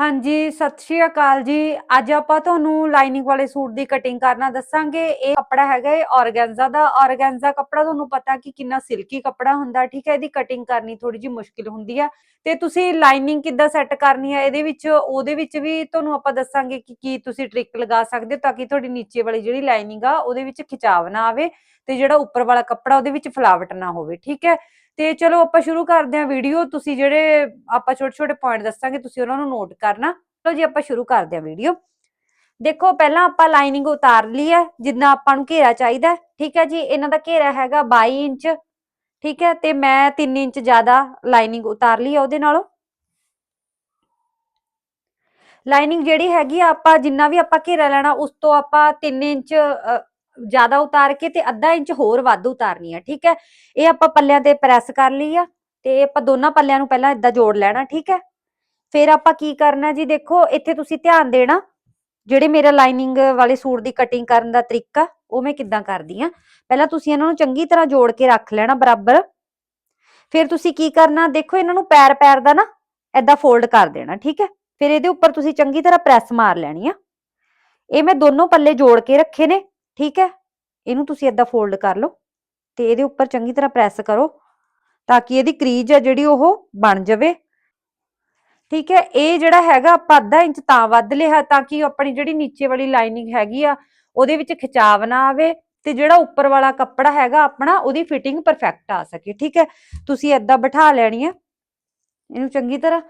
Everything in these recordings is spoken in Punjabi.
ਹਾਂਜੀ, ਸਤਿ ਸ਼੍ਰੀ ਅਕਾਲ ਜੀ। ਅੱਜ ਆਪਾਂ ਤੁਹਾਨੂੰ ਲਾਈਨਿੰਗ ਵਾਲੇ ਸੂਟ ਦੀ ਕਟਿੰਗ ਕਰਨਾ ਦੱਸਾਂਗੇ। ਇਹ ਕੱਪੜਾ ਹੈਗਾ ਇਹ ਔਰਗੈਂਜ਼ਾ ਦਾ। ਔਰਗੈਂਜ਼ਾ ਕੱਪੜਾ ਤੁਹਾਨੂੰ ਪਤਾ ਕਿ ਕਿੰਨਾ ਸਿਲਕੀ ਕੱਪੜਾ ਹੁੰਦਾ, ਠੀਕ ਹੈ? ਇਹਦੀ ਕਟਿੰਗ ਕਰਨੀ ਥੋੜੀ ਜਿਹੀ ਮੁਸ਼ਕਿਲ ਹੁੰਦੀ ਆ। ਤੇ ਤੁਸੀਂ ਲਾਈਨਿੰਗ ਕਿੱਦਾਂ ਸੈੱਟ ਕਰਨੀ ਹੈ ਇਹਦੇ ਵਿੱਚ, ਉਹਦੇ ਵਿੱਚ ਵੀ ਤੁਹਾਨੂੰ ਆਪਾਂ ਦੱਸਾਂਗੇ ਕਿ ਕੀ ਤੁਸੀਂ ਟ੍ਰਿਕ ਲਗਾ ਸਕਦੇ ਹੋ ਤਾਂ ਕਿ ਤੁਹਾਡੀ ਨੀਚੇ ਵਾਲੀ ਜਿਹੜੀ ਲਾਈਨਿੰਗ ਆ, ਉਹਦੇ ਵਿੱਚ ਖਿਚਾਵ ਨਾ ਆਵੇ ਤੇ ਜਿਹੜਾ ਉੱਪਰ ਵਾਲਾ ਕੱਪੜਾ, ਉਹਦੇ ਵਿੱਚ ਫਲਾਵਟ ਨਾ ਹੋਵੇ, ਠੀਕ ਹੈ? ਤੇ ਚਲੋ ਆਪਾਂ ਸ਼ੁਰੂ ਕਰਦੇ ਹਾਂ ਵੀਡੀਓ ਤੁਸੀਂ ਜਿਹੜੇ ਆਪਾਂ ਛੋਟੇ ਛੋਟੇ ਪੁਆਇੰਟ ਦੱਸਾਂਗੇ, ਤੁਸੀਂ ਉਹਨਾਂ ਨੂੰ ਨੋਟ ਕਰਨਾ। ਚਲੋ ਜੀ, ਆਪਾਂ ਸ਼ੁਰੂ ਕਰਦੇ ਹਾਂ ਵੀਡੀਓ ਦੇਖੋ, ਪਹਿਲਾਂ ਆਪਾਂ ਲਾਈਨਿੰਗ ਉਤਾਰ ਲਈ ਹੈ ਜਿੰਨਾ ਆਪਾਂ ਨੂੰ ਘੇਰਾ ਚਾਹੀਦਾ। ਠੀਕ ਹੈ ਜੀ, ਇਹਨਾਂ ਦਾ ਘੇਰਾ ਹੈਗਾ 22 ਇੰਚ। ਠੀਕ ਹੈ, ਤੇ ਮੈਂ 3 ਇੰਚ ਜ਼ਿਆਦਾ ਲਾਈਨਿੰਗ ਉਤਾਰ ਲਈ ਹੈ ਉਹਦੇ ਨਾਲੋਂ। ਲਾਈਨਿੰਗ ਜਿਹੜੀ ਹੈਗੀ ਆ, ਆਪਾਂ ਜਿੰਨਾ ਵੀ ਆਪਾਂ ਘੇਰਾ ਲੈਣਾ, ਉਸ ਤੋਂ ਆਪਾਂ 3 ਇੰਚ ਜ਼ਿਆਦਾ ਉਤਾਰ ਕੇ ਤੇ ਅੱਧਾ ਇੰਚ ਹੋਰ ਵੱਧ ਉਤਾਰਨੀ ਆ, ਠੀਕ ਹੈ? ਇਹ ਆਪਾਂ ਪੱਲਿਆਂ ਤੇ ਪ੍ਰੈਸ ਕਰ ਲਈ ਆ ਤੇ ਆਪਾਂ ਦੋਨਾਂ ਪੱਲਿਆਂ ਨੂੰ ਪਹਿਲਾਂ ਇਦਾਂ ਜੋੜ ਲੈਣਾ, ਠੀਕ ਹੈ? ਫਿਰ ਆਪਾਂ ਕੀ ਕਰਨਾ ਜੀ, ਦੇਖੋ ਇੱਥੇ ਤੁਸੀਂ ਧਿਆਨ ਦੇਣਾ ਜਿਹੜੇ ਮੇਰਾ ਲਾਈਨਿੰਗ ਵਾਲੇ ਸੂਟ ਦੀ ਕਟਿੰਗ ਕਰਨ ਦਾ ਤਰੀਕਾ, ਉਹ ਮੈਂ ਕਿੱਦਾਂ ਕਰਦੀ ਆ। ਪਹਿਲਾਂ ਤੁਸੀਂ ਇਹਨਾਂ ਨੂੰ ਚੰਗੀ ਤਰ੍ਹਾਂ ਜੋੜ ਕੇ ਰੱਖ ਲੈਣਾ ਬਰਾਬਰ। ਫਿਰ ਤੁਸੀਂ ਕੀ ਕਰਨਾ, ਦੇਖੋ ਇਹਨਾਂ ਨੂੰ ਪੈਰ ਪੈਰ ਦਾ ਨਾ ਏਦਾਂ ਫੋਲਡ ਕਰ ਦੇਣਾ, ਠੀਕ ਹੈ? ਫਿਰ ਇਹਦੇ ਉੱਪਰ ਤੁਸੀਂ ਚੰਗੀ ਤਰ੍ਹਾਂ ਪ੍ਰੈਸ ਮਾਰ ਲੈਣੀ ਆ। ਇਹ ਮੈਂ ਦੋਨੋਂ ਪੱਲੇ ਜੋੜ ਕੇ ਰੱਖੇ ਨੇ, ਠੀਕ ਹੈ? ਇਹਨੂੰ ਤੁਸੀਂ ਏਦਾਂ ਫੋਲਡ ਕਰ ਲਓ ਤੇ ਇਹਦੇ ਉੱਪਰ ਚੰਗੀ ਤਰ੍ਹਾਂ ਪ੍ਰੈਸ ਕਰੋ ਤਾਂ ਕਿ ਇਹਦੀ ਕਰੀਜ ਆ ਜਿਹੜੀ ਉਹ ਬਣ ਜਾਵੇ। ਠੀਕ ਹੈ, ਇਹ ਜਿਹੜਾ ਹੈਗਾ ਆਪਾਂ ਅੱਧਾ ਇੰਚ ਤਾਂ ਵੱਧ ਲਿਆ ਤਾਂ ਕਿ ਆਪਣੀ ਜਿਹੜੀ ਨੀਚੇ ਵਾਲੀ ਲਾਈਨਿੰਗ ਹੈਗੀ ਆ ਉਹਦੇ ਵਿੱਚ ਖਿਚਾਵ ਨਾ ਆਵੇ ਤੇ ਜਿਹੜਾ ਉੱਪਰ ਵਾਲਾ ਕੱਪੜਾ ਹੈਗਾ ਆਪਣਾ ਉਹਦੀ ਫਿਟਿੰਗ ਪਰਫੈਕਟ ਆ ਸਕੇ। ਠੀਕ ਹੈ, ਤੁਸੀਂ ਏਦਾਂ ਬਿਠਾ ਲੈਣੀ ਹੈ ਇਹਨੂੰ ਚੰਗੀ ਤਰ੍ਹਾਂ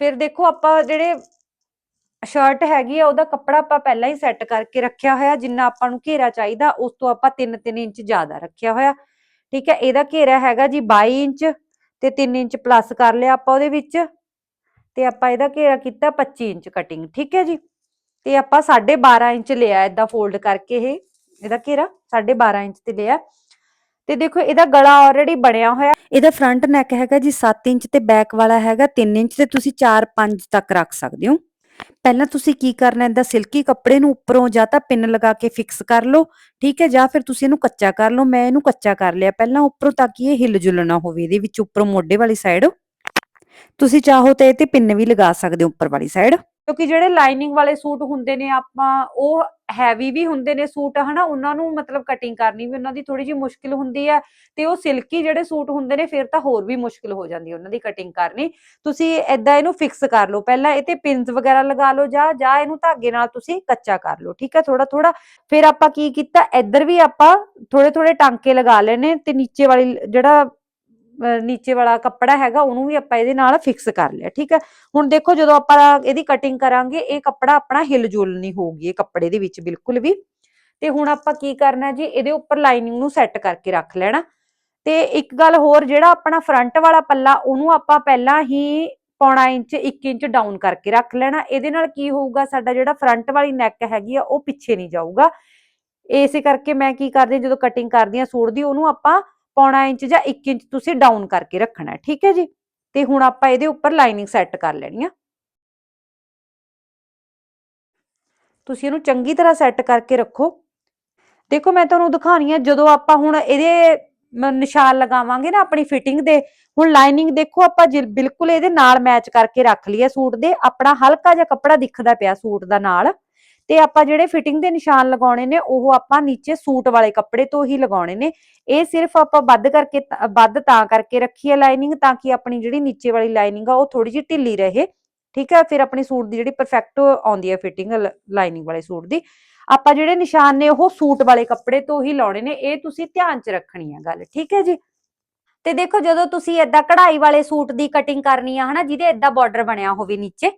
ਫਿਰ ਦੇਖੋ ਆਪਾਂ ਜਿਹੜੇ ਸ਼ਰਟ ਹੈਗੀ ਆ, ਉਹਦਾ ਕੱਪੜਾ ਆਪਾਂ ਪਹਿਲਾਂ ਹੀ ਸੈੱਟ ਕਰਕੇ ਰੱਖਿਆ ਹੋਇਆ, ਜਿੰਨਾ ਆਪਾਂ ਨੂੰ ਘੇਰਾ ਚਾਹੀਦਾ, ਉਸ ਤੋਂ ਆਪਾਂ 3-3 ਇੰਚ ਜ਼ਿਆਦਾ ਰੱਖਿਆ ਹੋਇਆ। ਠੀਕ ਹੈ, ਇਹਦਾ ਘੇਰਾ ਹੈਗਾ ਜੀ 22 ਇੰਚ ਤੇ 3 ਇੰਚ ਪਲੱਸ ਕਰ ਲਿਆ ਆਪਾਂ ਉਹਦੇ ਵਿੱਚ ਤੇ ਆਪਾਂ ਇਹਦਾ ਘੇਰਾ ਕੀਤਾ 25 ਇੰਚ ਕਟਿੰਗ ਠੀਕ ਹੈ ਜੀ? ਤੇ ਆਪਾਂ 12.5 ਇੰਚ ਲਿਆ ਏਦਾਂ ਫੋਲਡ ਕਰਕੇ ਇਹ, ਇਹਦਾ ਘੇਰਾ 12.5 ਇੰਚ ਤੇ ਲਿਆ। ਤੇ ਦੇਖੋ, ਇਹਦਾ ਗਲਾ ਆਲਰੇਡੀ ਬਣਿਆ ਹੋਇਆ। ਇਹਦਾ ਫਰੰਟ ਨੈਕ ਹੈਗਾ ਜੀ 7 ਇੰਚ ਤੇ ਬੈਕ ਵਾਲਾ ਹੈਗਾ 3 ਇੰਚ ਤੇ ਤੁਸੀਂ 4-5 ਤੱਕ ਰੱਖ ਸਕਦੇ ਹੋ। ਪਹਿਲਾਂ ਤੁਸੀਂ ਕੀ ਕਰਨਾ ਇਹਦਾ ਸਿਲਕੀ ਕੱਪੜੇ ਨੂੰ ਉੱਪਰੋਂ ਜਾਂ ਤਾਂ ਪਿੰਨ ਲਗਾ ਕੇ ਫਿਕਸ ਕਰ ਲਓ, ਠੀਕ ਹੈ, ਜਾਂ ਫਿਰ ਤੁਸੀਂ ਇਹਨੂੰ ਕੱਚਾ ਕਰ ਲਓ, ਮੈਂ ਇਹਨੂੰ ਕੱਚਾ ਕਰ ਲਿਆ, ਪਹਿਲਾਂ ਉੱਪਰੋਂ ਤਾਂ ਕਿ ਇਹ ਹਿੱਲ ਜੁਲ ਨਾ ਹੋਵੇ, ਇਹਦੇ ਵਿੱਚ ਉੱਪਰੋਂ ਮੋਢੇ ਵਾਲੀ ਸਾਈਡ ਤੁਸੀਂ ਚਾਹੋ ਤਾਂ ਇਹ ਤੇ ਪਿੰਨ ਵੀ ਲਗਾ ਸਕਦੇ ਹੋ ਉੱਪਰ ਵਾਲੀ ਸਾਈਡ ਕਿਉਂਕਿ ਜਿਹੜੇ ਲਾਈਨਿੰਗ ਵਾਲੇ ਸੂਟ ਹੁੰਦੇ ਨੇ ਆਪਾਂ, ਉਹ ਹੈਵੀ ਵੀ ਹੁੰਦੇ ਨੇ ਸੂਟ, ਹਨਾ, ਉਹਨਾਂ ਨੂੰ ਮਤਲਬ ਕਟਿੰਗ ਕਰਨੀ ਵੀ ਉਹਨਾਂ ਦੀ ਥੋੜੀ ਜਿਹੀ ਮੁਸ਼ਕਿਲ ਹੁੰਦੀ ਹੈ ਤੇ ਉਹ ਸਿਲਕੀ ਜਿਹੜੇ ਸੂਟ ਹੁੰਦੇ ਨੇ, ਫਿਰ ਤਾਂ ਹੋਰ ਵੀ ਮੁਸ਼ਕਿਲ ਹੋ ਜਾਂਦੀ ਹੈ ਉਹਨਾਂ ਦੀ ਕਟਿੰਗ ਕਰਨੀ। ਤੁਸੀਂ ਏਦਾਂ ਇਹਨੂੰ ਫਿਕਸ ਕਰ ਲਓ। ਪਹਿਲਾਂ ਇਹ ਤੇ ਪਿੰਸ ਵਗੈਰਾ ਲਗਾ ਲਓ ਜਾਂ ਜਾਂ ਇਹਨੂੰ ਧਾਗੇ ਨਾਲ ਤੁਸੀਂ ਕੱਚਾ ਕਰ ਲਓ, ਠੀਕ ਹੈ ਥੋੜਾ ਥੋੜਾ ਫਿਰ ਆਪਾਂ ਕੀ ਕੀਤਾ? ਇੱਧਰ ਵੀ ਆਪਾਂ ਥੋੜੇ ਥੋੜੇ ਟਾਂਕੇ ਲਗਾ ਲੈਣੇ ਤੇ ਨੀਚੇ ਵਾਲੀ ਜਿਹੜਾ ਨੀਚੇ ਵਾਲਾ ਕੱਪੜਾ ਹੈਗਾ, ਉਹਨੂੰ ਵੀ ਆਪਾਂ ਇਹਦੇ ਨਾਲ ਫਿਕਸ ਕਰ ਲਿਆ, ਠੀਕ ਹੈ? ਹੁਣ ਦੇਖੋ, ਜਦੋਂ ਆਪਾਂ ਇਹਦੀ ਕਟਿੰਗ ਕਰਾਂਗੇ, ਇਹ ਕੱਪੜਾ ਆਪਣਾ ਹਿਲ ਨਹੀਂ ਹੋਊਗੀ, ਇਹ ਕੱਪੜੇ ਦੇ ਵਿੱਚ ਬਿਲਕੁਲ ਵੀ। ਤੇ ਹੁਣ ਆਪਾਂ ਕੀ ਕਰਨਾ ਜੀ, ਇਹਦੇ ਉੱਪਰ ਲਾਈਨਿੰਗ ਨੂੰ ਸੈੱਟ ਕਰਕੇ ਰੱਖ ਲੈਣਾ। ਤੇ ਇੱਕ ਗੱਲ ਹੋਰ, ਜਿਹੜਾ ਆਪਣਾ ਫਰੰਟ ਵਾਲਾ ਪੱਲਾ, ਉਹਨੂੰ ਆਪਾਂ ਪਹਿਲਾਂ ਹੀ ਪੌਣਾ ਇੰਚ 1 ਇੰਚ ਡਾਊਨ ਕਰਕੇ ਰੱਖ ਲੈਣਾ। ਇਹਦੇ ਨਾਲ ਕੀ ਹੋਊਗਾ, ਸਾਡਾ ਜਿਹੜਾ ਫਰੰਟ ਵਾਲੀ ਨੈਕ ਹੈਗੀ ਆ, ਉਹ ਪਿੱਛੇ ਨਹੀਂ ਜਾਊਗਾ। ਇਸੇ ਕਰਕੇ ਮੈਂ ਕੀ ਕਰਦੀ ਜਦੋਂ ਕਟਿੰਗ ਕਰਦੀ ਹਾਂ ਸੂਟ ਦੀ, ਉਹਨੂੰ ਆਪਾਂ ਪੌਣਾ ਇੰਚ ਜਾਂ 1 ਇੰਚ ਤੁਸੀਂ ਡਾਊਨ ਕਰਕੇ ਰੱਖਣਾ ਠੀਕ ਹੈ ਜੀ? ਤੇ ਹੁਣ ਆਪਾਂ ਇਹਦੇ ਉੱਪਰ ਲਾਈਨਿੰਗ ਸੈੱਟ ਕਰ ਲੈਣੀ ਆ। ਤੁਸੀਂ ਇਹਨੂੰ ਚੰਗੀ ਤਰ੍ਹਾਂ ਸੈੱਟ ਕਰਕੇ ਰੱਖੋ। ਦੇਖੋ ਮੈਂ ਤੁਹਾਨੂੰ ਦਿਖਾਣੀ ਆ, ਜਦੋਂ ਆਪਾਂ ਹੁਣ ਇਹਦੇ ਨਿਸ਼ਾਨ ਲਗਾਵਾਂਗੇ ਨਾ ਆਪਣੀ ਫਿਟਿੰਗ ਦੇ, ਹੁਣ ਲਾਈਨਿੰਗ ਦੇਖੋ ਆਪਾਂ ਬਿਲਕੁਲ ਇਹਦੇ ਨਾਲ ਮੈਚ ਕਰਕੇ ਰੱਖ ਲਈਏ ਸੂਟ ਦੇ, ਆਪਣਾ ਹਲਕਾ ਜਿਹਾ ਕੱਪੜਾ ਦਿਖਦਾ ਪਿਆ ਸੂਟ ਦਾ ਨਾਲ। ਤੇ ਆਪਾਂ ਜਿਹੜੇ ਫਿਟਿੰਗ ਦੇ ਨਿਸ਼ਾਨ ਲਗਾਉਣੇ ਨੇ, ਉਹ ਆਪਾਂ ਨੀਚੇ ਸੂਟ ਵਾਲੇ ਕੱਪੜੇ ਤੋਂ ਹੀ ਲਗਾਉਣੇ ਨੇ। ਇਹ ਸਿਰਫ ਆਪਾਂ ਵੱਧ ਕਰਕੇ ਵੱਧ ਤਾਂ ਕਰਕੇ ਰੱਖੀ ਹੈ ਲਾਈਨਿੰਗ ਤਾਂ ਕਿ ਆਪਣੀ ਜਿਹੜੀ ਨੀਚੇ ਵਾਲੀ ਲਾਈਨਿੰਗ ਆ, ਉਹ ਥੋੜੀ ਜਿਹੀ ਢਿੱਲੀ ਰਹੇ। ਠੀਕ ਹੈ ਫਿਰ ਆਪਣੀ ਸੂਟ ਦੀ ਜਿਹੜੀ ਪਰਫੈਕਟ ਆਉਂਦੀ ਹੈ ਫਿਟਿੰਗ ਲਾਈਨਿੰਗ ਵਾਲੇ ਸੂਟ ਦੀ। ਆਪਾਂ ਜਿਹੜੇ ਨਿਸ਼ਾਨ ਨੇ, ਉਹ ਸੂਟ ਵਾਲੇ ਕੱਪੜੇ ਤੋਂ ਹੀ ਲਾਉਣੇ ਨੇ, ਇਹ ਤੁਸੀਂ ਧਿਆਨ 'ਚ ਰੱਖਣੀ ਹੈ ਗੱਲ। ਠੀਕ ਹੈ ਜੀ? ਤੇ ਦੇਖੋ, ਜਦੋਂ ਤੁਸੀਂ ਏਦਾਂ ਕਢਾਈ ਵਾਲੇ ਸੂਟ ਦੀ ਕਟਿੰਗ ਕਰਨੀ ਆ, ਹਨਾ, ਜਿਹਦੇ ਏਦਾਂ ਬਾਰਡਰ ਬਣਿਆ ਹੋਵੇ ਨੀਚੇ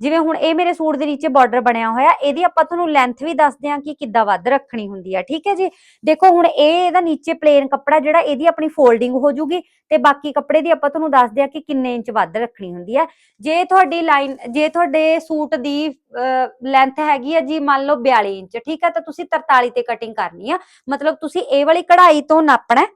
ਜਿਵੇਂ ਹੁਣ ਇਹ ਮੇਰੇ ਸੂਟ ਦੇ ਨੀਚੇ ਬਾਰਡਰ ਬਣਿਆ ਹੋਇਆ, ਇਹਦੀ ਆਪਾਂ ਤੁਹਾਨੂੰ ਲੈਂਥ ਵੀ ਦੱਸਦੇ ਹਾਂ ਕਿ ਕਿੱਦਾਂ ਵੱਧ ਰੱਖਣੀ ਹੁੰਦੀ ਆ, ਠੀਕ ਹੈ ਜੀ? ਦੇਖੋ ਹੁਣ ਇਹ ਇਹਦਾ ਨੀਚੇ ਪਲੇਨ ਕੱਪੜਾ ਜਿਹੜਾ ਇਹਦੀ ਆਪਣੀ ਫੋਲਡਿੰਗ ਹੋ ਜੂਗੀ ਤੇ ਬਾਕੀ ਕੱਪੜੇ ਦੀ ਆਪਾਂ ਤੁਹਾਨੂੰ ਦੱਸਦੇ ਹਾਂ ਕਿ ਕਿੰਨੇ ਇੰਚ ਵੱਧ ਰੱਖਣੀ ਹੁੰਦੀ ਹੈ ਜੇ ਤੁਹਾਡੀ ਲਾਈਨ ਜੇ ਤੁਹਾਡੇ ਸੂਟ ਦੀ ਲੈਂਥ ਹੈਗੀ ਆ ਜੀ ਮੰਨ ਲਓ 42 ਇੰਚ, ਠੀਕ ਹੈ, ਤਾਂ ਤੁਸੀਂ 43 ਤੇ ਕਟਿੰਗ ਕਰਨੀ ਆ। ਮਤਲਬ ਤੁਸੀਂ ਇਹ ਵਾਲੀ ਕਢਾਈ ਤੋਂ ਨਾਪਣਾ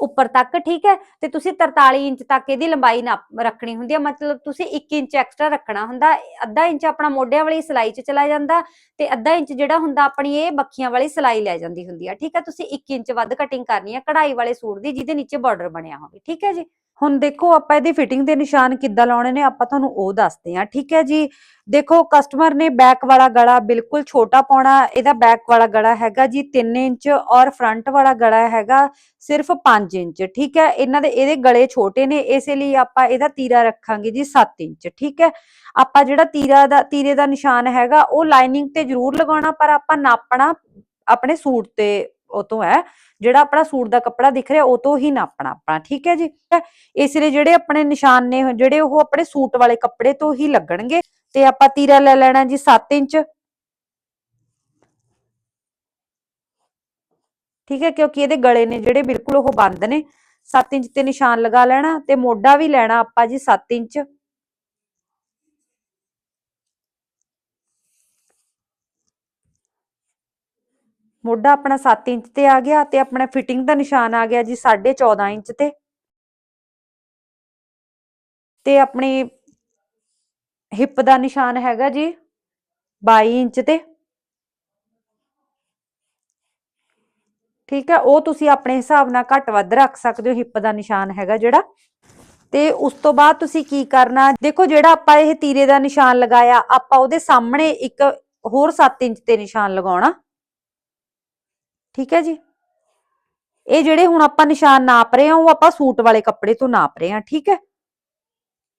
ਉੱਪਰ ਤੱਕ, ਠੀਕ ਹੈ? ਤੇ ਤੁਸੀਂ 43 ਇੰਚ ਤੱਕ ਇਹਦੀ ਲੰਬਾਈ ਨਾ ਰੱਖਣੀ ਹੁੰਦੀ ਹੈ ਮਤਲਬ ਤੁਸੀਂ 1 ਇੰਚ ਐਕਸਟਰਾ ਰੱਖਣਾ ਹੁੰਦਾ, ਅੱਧਾ ਇੰਚ ਆਪਣਾ ਮੋਢਿਆਂ ਵਾਲੀ ਸਿਲਾਈ 'ਚ ਚਲਾ ਜਾਂਦਾ ਤੇ ਅੱਧਾ ਇੰਚ ਜਿਹੜਾ ਹੁੰਦਾ ਆਪਣੀ ਇਹ ਬੱਖੀਆਂ ਵਾਲੀ ਸਿਲਾਈ ਲੈ ਜਾਂਦੀ ਹੁੰਦੀ ਆ, ਠੀਕ ਹੈ? ਤੁਸੀਂ 1 ਇੰਚ ਵੱਧ ਕਟਿੰਗ ਕਰਨੀ ਹੈ ਕਢਾਈ ਵਾਲੇ ਸੂਟ ਦੀ ਜਿਹਦੇ ਨੀਚੇ ਬਾਰਡਰ ਬਣਿਆ ਹੋਵੇ, ਠੀਕ ਹੈ ਜੀ? ਹੁਣ ਦੇਖੋ, ਆਪਾਂ ਇਹਦੀ ਫਿਟਿੰਗ ਦੇ ਨਿਸ਼ਾਨ ਕਿੱਦਾਂ ਲਾਉਣੇ ਨੇ, ਆਪਾਂ ਤੁਹਾਨੂੰ ਉਹ ਦੱਸਦੇ ਹਾਂ। ਠੀਕ ਹੈ ਜੀ? ਦੇਖੋ ਕਸਟਮਰ ਨੇ ਬੈਕ ਵਾਲਾ ਗਲਾ ਬਿਲਕੁਲ ਛੋਟਾ ਪਾਉਣਾ, ਇਹਦਾ ਬੈਕ ਵਾਲਾ ਗਲਾ ਹੈਗਾ ਜੀ 3 ਇੰਚ ਔਰ ਫਰੰਟ ਵਾਲਾ ਗਲਾ ਹੈਗਾ ਸਿਰਫ 5 ਇੰਚ। ਠੀਕ ਹੈ? ਇਹਨਾਂ ਦੇ, ਇਹਦੇ ਗਲੇ ਛੋਟੇ ਨੇ, ਇਸੇ ਲਈ ਆਪਾਂ ਇਹਦਾ ਤੀਰਾ ਰੱਖਾਂਗੇ ਜੀ 7 ਇੰਚ। ਠੀਕ ਹੈ? ਆਪਾਂ ਜਿਹੜਾ ਤੀਰਾ ਦਾ, ਤੀਰੇ ਦਾ ਨਿਸ਼ਾਨ ਹੈਗਾ, ਉਹ ਲਾਈਨਿੰਗ ਤੇ ਜ਼ਰੂਰ ਲਗਾਉਣਾ, ਪਰ ਆਪਾਂ ਨਾਪਣਾ ਆਪਣੇ ਸੂਟ ਤੇ ਤੋਂ ਹੈ, ਜਿਹੜਾ ਆਪਣਾ ਸੂਟ ਦਾ ਕੱਪੜਾ ਦਿਖ ਰਿਹਾ ਉਹ ਤੋਂ ਹੀ ਨਾਪਣਾ ਆਪਣਾ ਠੀਕ ਹੈ ਜੀ? ਇਸ ਲਈ ਜਿਹੜੇ ਆਪਣੇ ਨਿਸ਼ਾਨ ਨੇ ਜਿਹੜੇ ਉਹ ਆਪਣੇ ਸੂਟ ਵਾਲੇ ਕੱਪੜੇ ਤੋਂ ਹੀ ਲੱਗਣਗੇ ਤੇ ਆਪਾਂ ਤੀਰਾ ਲੈ ਲੈਣਾ ਜੀ 7 ਇੰਚ। ਠੀਕ ਹੈ, ਕਿਉਂਕਿ ਇਹਦੇ ਗਲੇ ਨੇ ਜਿਹੜੇ ਬਿਲਕੁਲ ਉਹ ਬੰਦ ਨੇ। 7 ਇੰਚ ਤੇ ਨਿਸ਼ਾਨ ਲਗਾ ਲੈਣਾ ਤੇ ਮੋਢਾ ਵੀ ਲੈਣਾ ਆਪਾਂ ਜੀ 7 ਇੰਚ। ਮੋਢਾ ਆਪਣਾ 7 ਇੰਚ ਤੇ ਆ ਗਿਆ ਤੇ ਆਪਣਾ ਫਿਟਿੰਗ ਦਾ ਨਿਸ਼ਾਨ ਆ ਗਿਆ ਜੀ 14.5 ਇੰਚ ਤੇ। ਤੇ ਆਪਣੀ ਹਿੱਪ ਦਾ ਨਿਸ਼ਾਨ ਹੈਗਾ ਜੀ 22 ਇੰਚ ਤੇ। ਠੀਕ ਹੈ ਉਹ ਤੁਸੀਂ ਆਪਣੇ ਹਿਸਾਬ ਨਾਲ ਘੱਟ ਵੱਧ ਰੱਖ ਸਕਦੇ ਹੋ ਹਿੱਪ ਦਾ ਨਿਸ਼ਾਨ ਹੈਗਾ ਜਿਹੜਾ। ਤੇ ਉਸ ਤੋਂ ਬਾਅਦ ਤੁਸੀਂ ਕੀ ਕਰਨਾ, ਦੇਖੋ ਜਿਹੜਾ ਆਪਾਂ ਇਹ ਤੀਰੇ ਦਾ ਨਿਸ਼ਾਨ ਲਗਾਇਆ, ਆਪਾਂ ਉਹਦੇ ਸਾਹਮਣੇ ਇੱਕ ਹੋਰ 7 ਇੰਚ ਤੇ ਨਿਸ਼ਾਨ ਲਗਾਉਣਾ। ਠੀਕ ਹੈ ਜੀ? ਇਹ ਜਿਹੜੇ ਹੁਣ ਆਪਾਂ ਨਿਸ਼ਾਨ ਨਾਪ ਰਹੇ ਹਾਂ, ਉਹ ਆਪਾਂ ਸੂਟ ਵਾਲੇ ਕੱਪੜੇ ਤੋਂ ਨਾਪ ਰਹੇ ਹਾਂ, ਠੀਕ ਹੈ?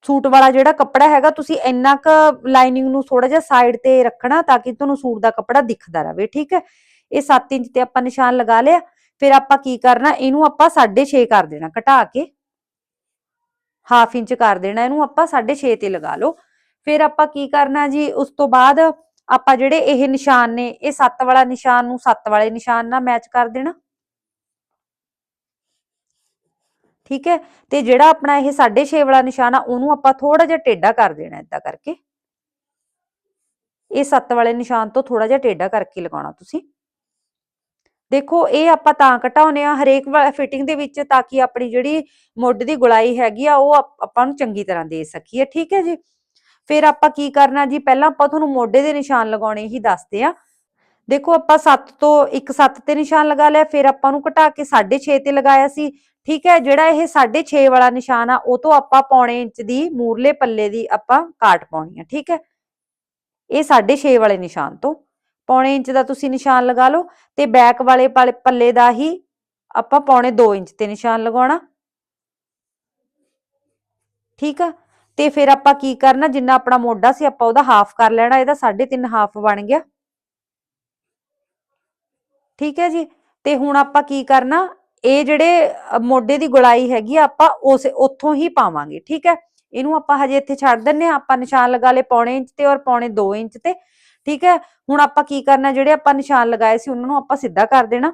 ਸੂਟ ਵਾਲਾ ਜਿਹੜਾ ਕੱਪੜਾ ਹੈਗਾ, ਤੁਸੀਂ ਇੰਨਾ ਕ ਲਾਈਨਿੰਗ ਨੂੰ ਥੋੜਾ ਜਿਹਾ ਸਾਈਡ ਤੇ ਰੱਖਣਾ ਤਾਂ ਕਿ ਤੁਹਾਨੂੰ ਸੂਟ ਦਾ ਕੱਪੜਾ ਦਿਖਦਾ ਰਹੇ ਠੀਕ ਹੈ? ਇਹ 7 ਇੰਚ ਤੇ ਆਪਾਂ ਨਿਸ਼ਾਨ ਲਗਾ ਲਿਆ, ਫਿਰ ਆਪਾਂ ਕੀ ਕਰਨਾ, ਇਹਨੂੰ ਆਪਾਂ 6.5 ਕਰ ਦੇਣਾ, ਘਟਾ ਕੇ। ਹਾਫ ਇੰਚ ਕਰ ਦੇਣਾ, ਇਹਨੂੰ ਆਪਾਂ 6.5 ਤੇ ਲਗਾ ਲਓ। ਫਿਰ ਆਪਾਂ ਕੀ ਕਰਨਾ ਜੀ, ਉਸ ਤੋਂ ਬਾਅਦ ਆਪਾਂ ਜਿਹੜੇ ਇਹ ਨਿਸ਼ਾਨ ਨੇ, ਇਹ 7 ਵਾਲਾ ਨਿਸ਼ਾਨ ਨੂੰ 7 ਵਾਲੇ ਨਿਸ਼ਾਨ ਨਾਲ ਮੈਚ ਕਰ ਦੇਣਾ। ਠੀਕ ਹੈ? ਤੇ ਜਿਹੜਾ ਆਪਣਾ ਇਹ 6.5 ਵਾਲਾ ਨਿਸ਼ਾਨ ਆ, ਉਹਨੂੰ ਆਪਾਂ ਥੋੜਾ ਜਿਹਾ ਟੇਢਾ ਕਰ ਦੇਣਾ ਇਦਾਂ ਕਰਕੇ। ਇਹ 7 ਵਾਲੇ ਨਿਸ਼ਾਨ ਤੋਂ ਥੋੜਾ ਜਿਹਾ ਟੇਢਾ ਕਰਕੇ ਲਗਾਉਣਾ ਤੁਸੀਂ। ਦੇਖੋ, ਇਹ ਆਪਾਂ ਤਾਂ ਘਟਾਉਨੇ ਆ ਹਰੇਕ ਫਿਟਿੰਗ ਦੇ ਵਿੱਚ, ਤਾਂ ਕਿ ਆਪਣੀ ਜਿਹੜੀ ਮੁੱਢ ਦੀ ਗੁਲਾਈ ਹੈਗੀ ਆ, ਉਹ ਆਪਾਂ ਨੂੰ ਚੰਗੀ ਤਰ੍ਹਾਂ ਦੇ ਸਕੀਏ। ਠੀਕ ਹੈ ਜੀ? ਫਿਰ ਆਪਾਂ ਕੀ ਕਰਨਾ ਜੀ? ਪਹਿਲਾਂ ਆਪਾਂ ਤੁਹਾਨੂੰ ਮੋਢੇ ਦੇ ਨਿਸ਼ਾਨ ਲਗਾਉਣੇ ਹੀ ਦੱਸਦੇ ਆ ਦੇਖੋ ਆਪਾਂ 7 ਤੋਂ ਇੱਕ 7 ਤੇ ਨਿਸ਼ਾਨ ਲਗਾ ਲਿਆ, ਫਿਰ ਆਪਾਂ ਨੂੰ ਘਟਾ ਕੇ 6.5 ਤੇ ਲਗਾਇਆ ਸੀ। ਠੀਕ ਹੈ, ਜਿਹੜਾ ਇਹ 6.5 ਵਾਲਾ ਨਿਸ਼ਾਨ ਆ, ਉਹ ਤੋਂ ਆਪਾਂ ਪੌਣੇ ਇੰਚ ਦੀ ਮੂਰਲੇ ਪੱਲੇ ਦੀ ਆਪਾਂ ਕਾਟ ਪਾਉਣੀ ਆ, ਠੀਕ ਹੈ? ਇਹ 6.5 ਵਾਲੇ ਨਿਸ਼ਾਨ ਤੋਂ। ਪੌਣੇ ਇੰਚ ਦਾ ਤੁਸੀਂ ਨਿਸ਼ਾਨ ਲਗਾ ਲਓ ਤੇ ਬੈਕ ਵਾਲੇ ਪਲ- ਪੱਲੇ ਦਾ ਹੀ ਆਪਾਂ ਪੌਣੇ 2 ਇੰਚ ਤੇ ਨਿਸ਼ਾਨ ਲਗਾਉਣਾ। ਠੀਕ ਆ? ਤੇ ਫਿਰ ਆਪਾਂ ਕੀ ਕਰਨਾ? ਜਿੰਨਾ ਆਪਣਾ ਮੋਢਾ ਸੀ ਆਪਾਂ ਉਹਦਾ ਹਾਫ ਕਰ ਲੈਣਾ, ਇਹਦਾ 3.5 ਹਾਫ ਬਣ ਗਿਆ। ਠੀਕ ਹੈ ਜੀ? ਤੇ ਹੁਣ ਆਪਾਂ ਕੀ ਕਰਨਾ? ਇਹ ਜਿਹੜੇ ਮੋਢੇ ਦੀ ਗੁਲਾਈ ਹੈਗੀ ਆਪਾਂ ਉਸ, ਉੱਥੋਂ ਹੀ ਪਾਵਾਂਗੇ, ਠੀਕ ਹੈ? ਇਹਨੂੰ ਆਪਾਂ ਹਜੇ ਇੱਥੇ ਛੱਡ ਦਿੰਨੇ ਆ, ਆਪਾਂ ਨਿਸ਼ਾਨ ਲਗਾ ਲਏ ਪੌਣੇ ਇੰਚ ਤੇ ਔਰ ਪੌਣੇ 2 ਇੰਚ ਤੇ, ਠੀਕ ਹੈ? ਹੁਣ ਆਪਾਂ ਕੀ ਕਰਨਾ? ਜਿਹੜੇ ਆਪਾਂ ਨਿਸ਼ਾਨ ਲਗਾਏ ਸੀ, ਉਹਨਾਂ ਨੂੰ ਆਪਾਂ ਸਿੱਧਾ ਕਰ ਦੇਣਾ।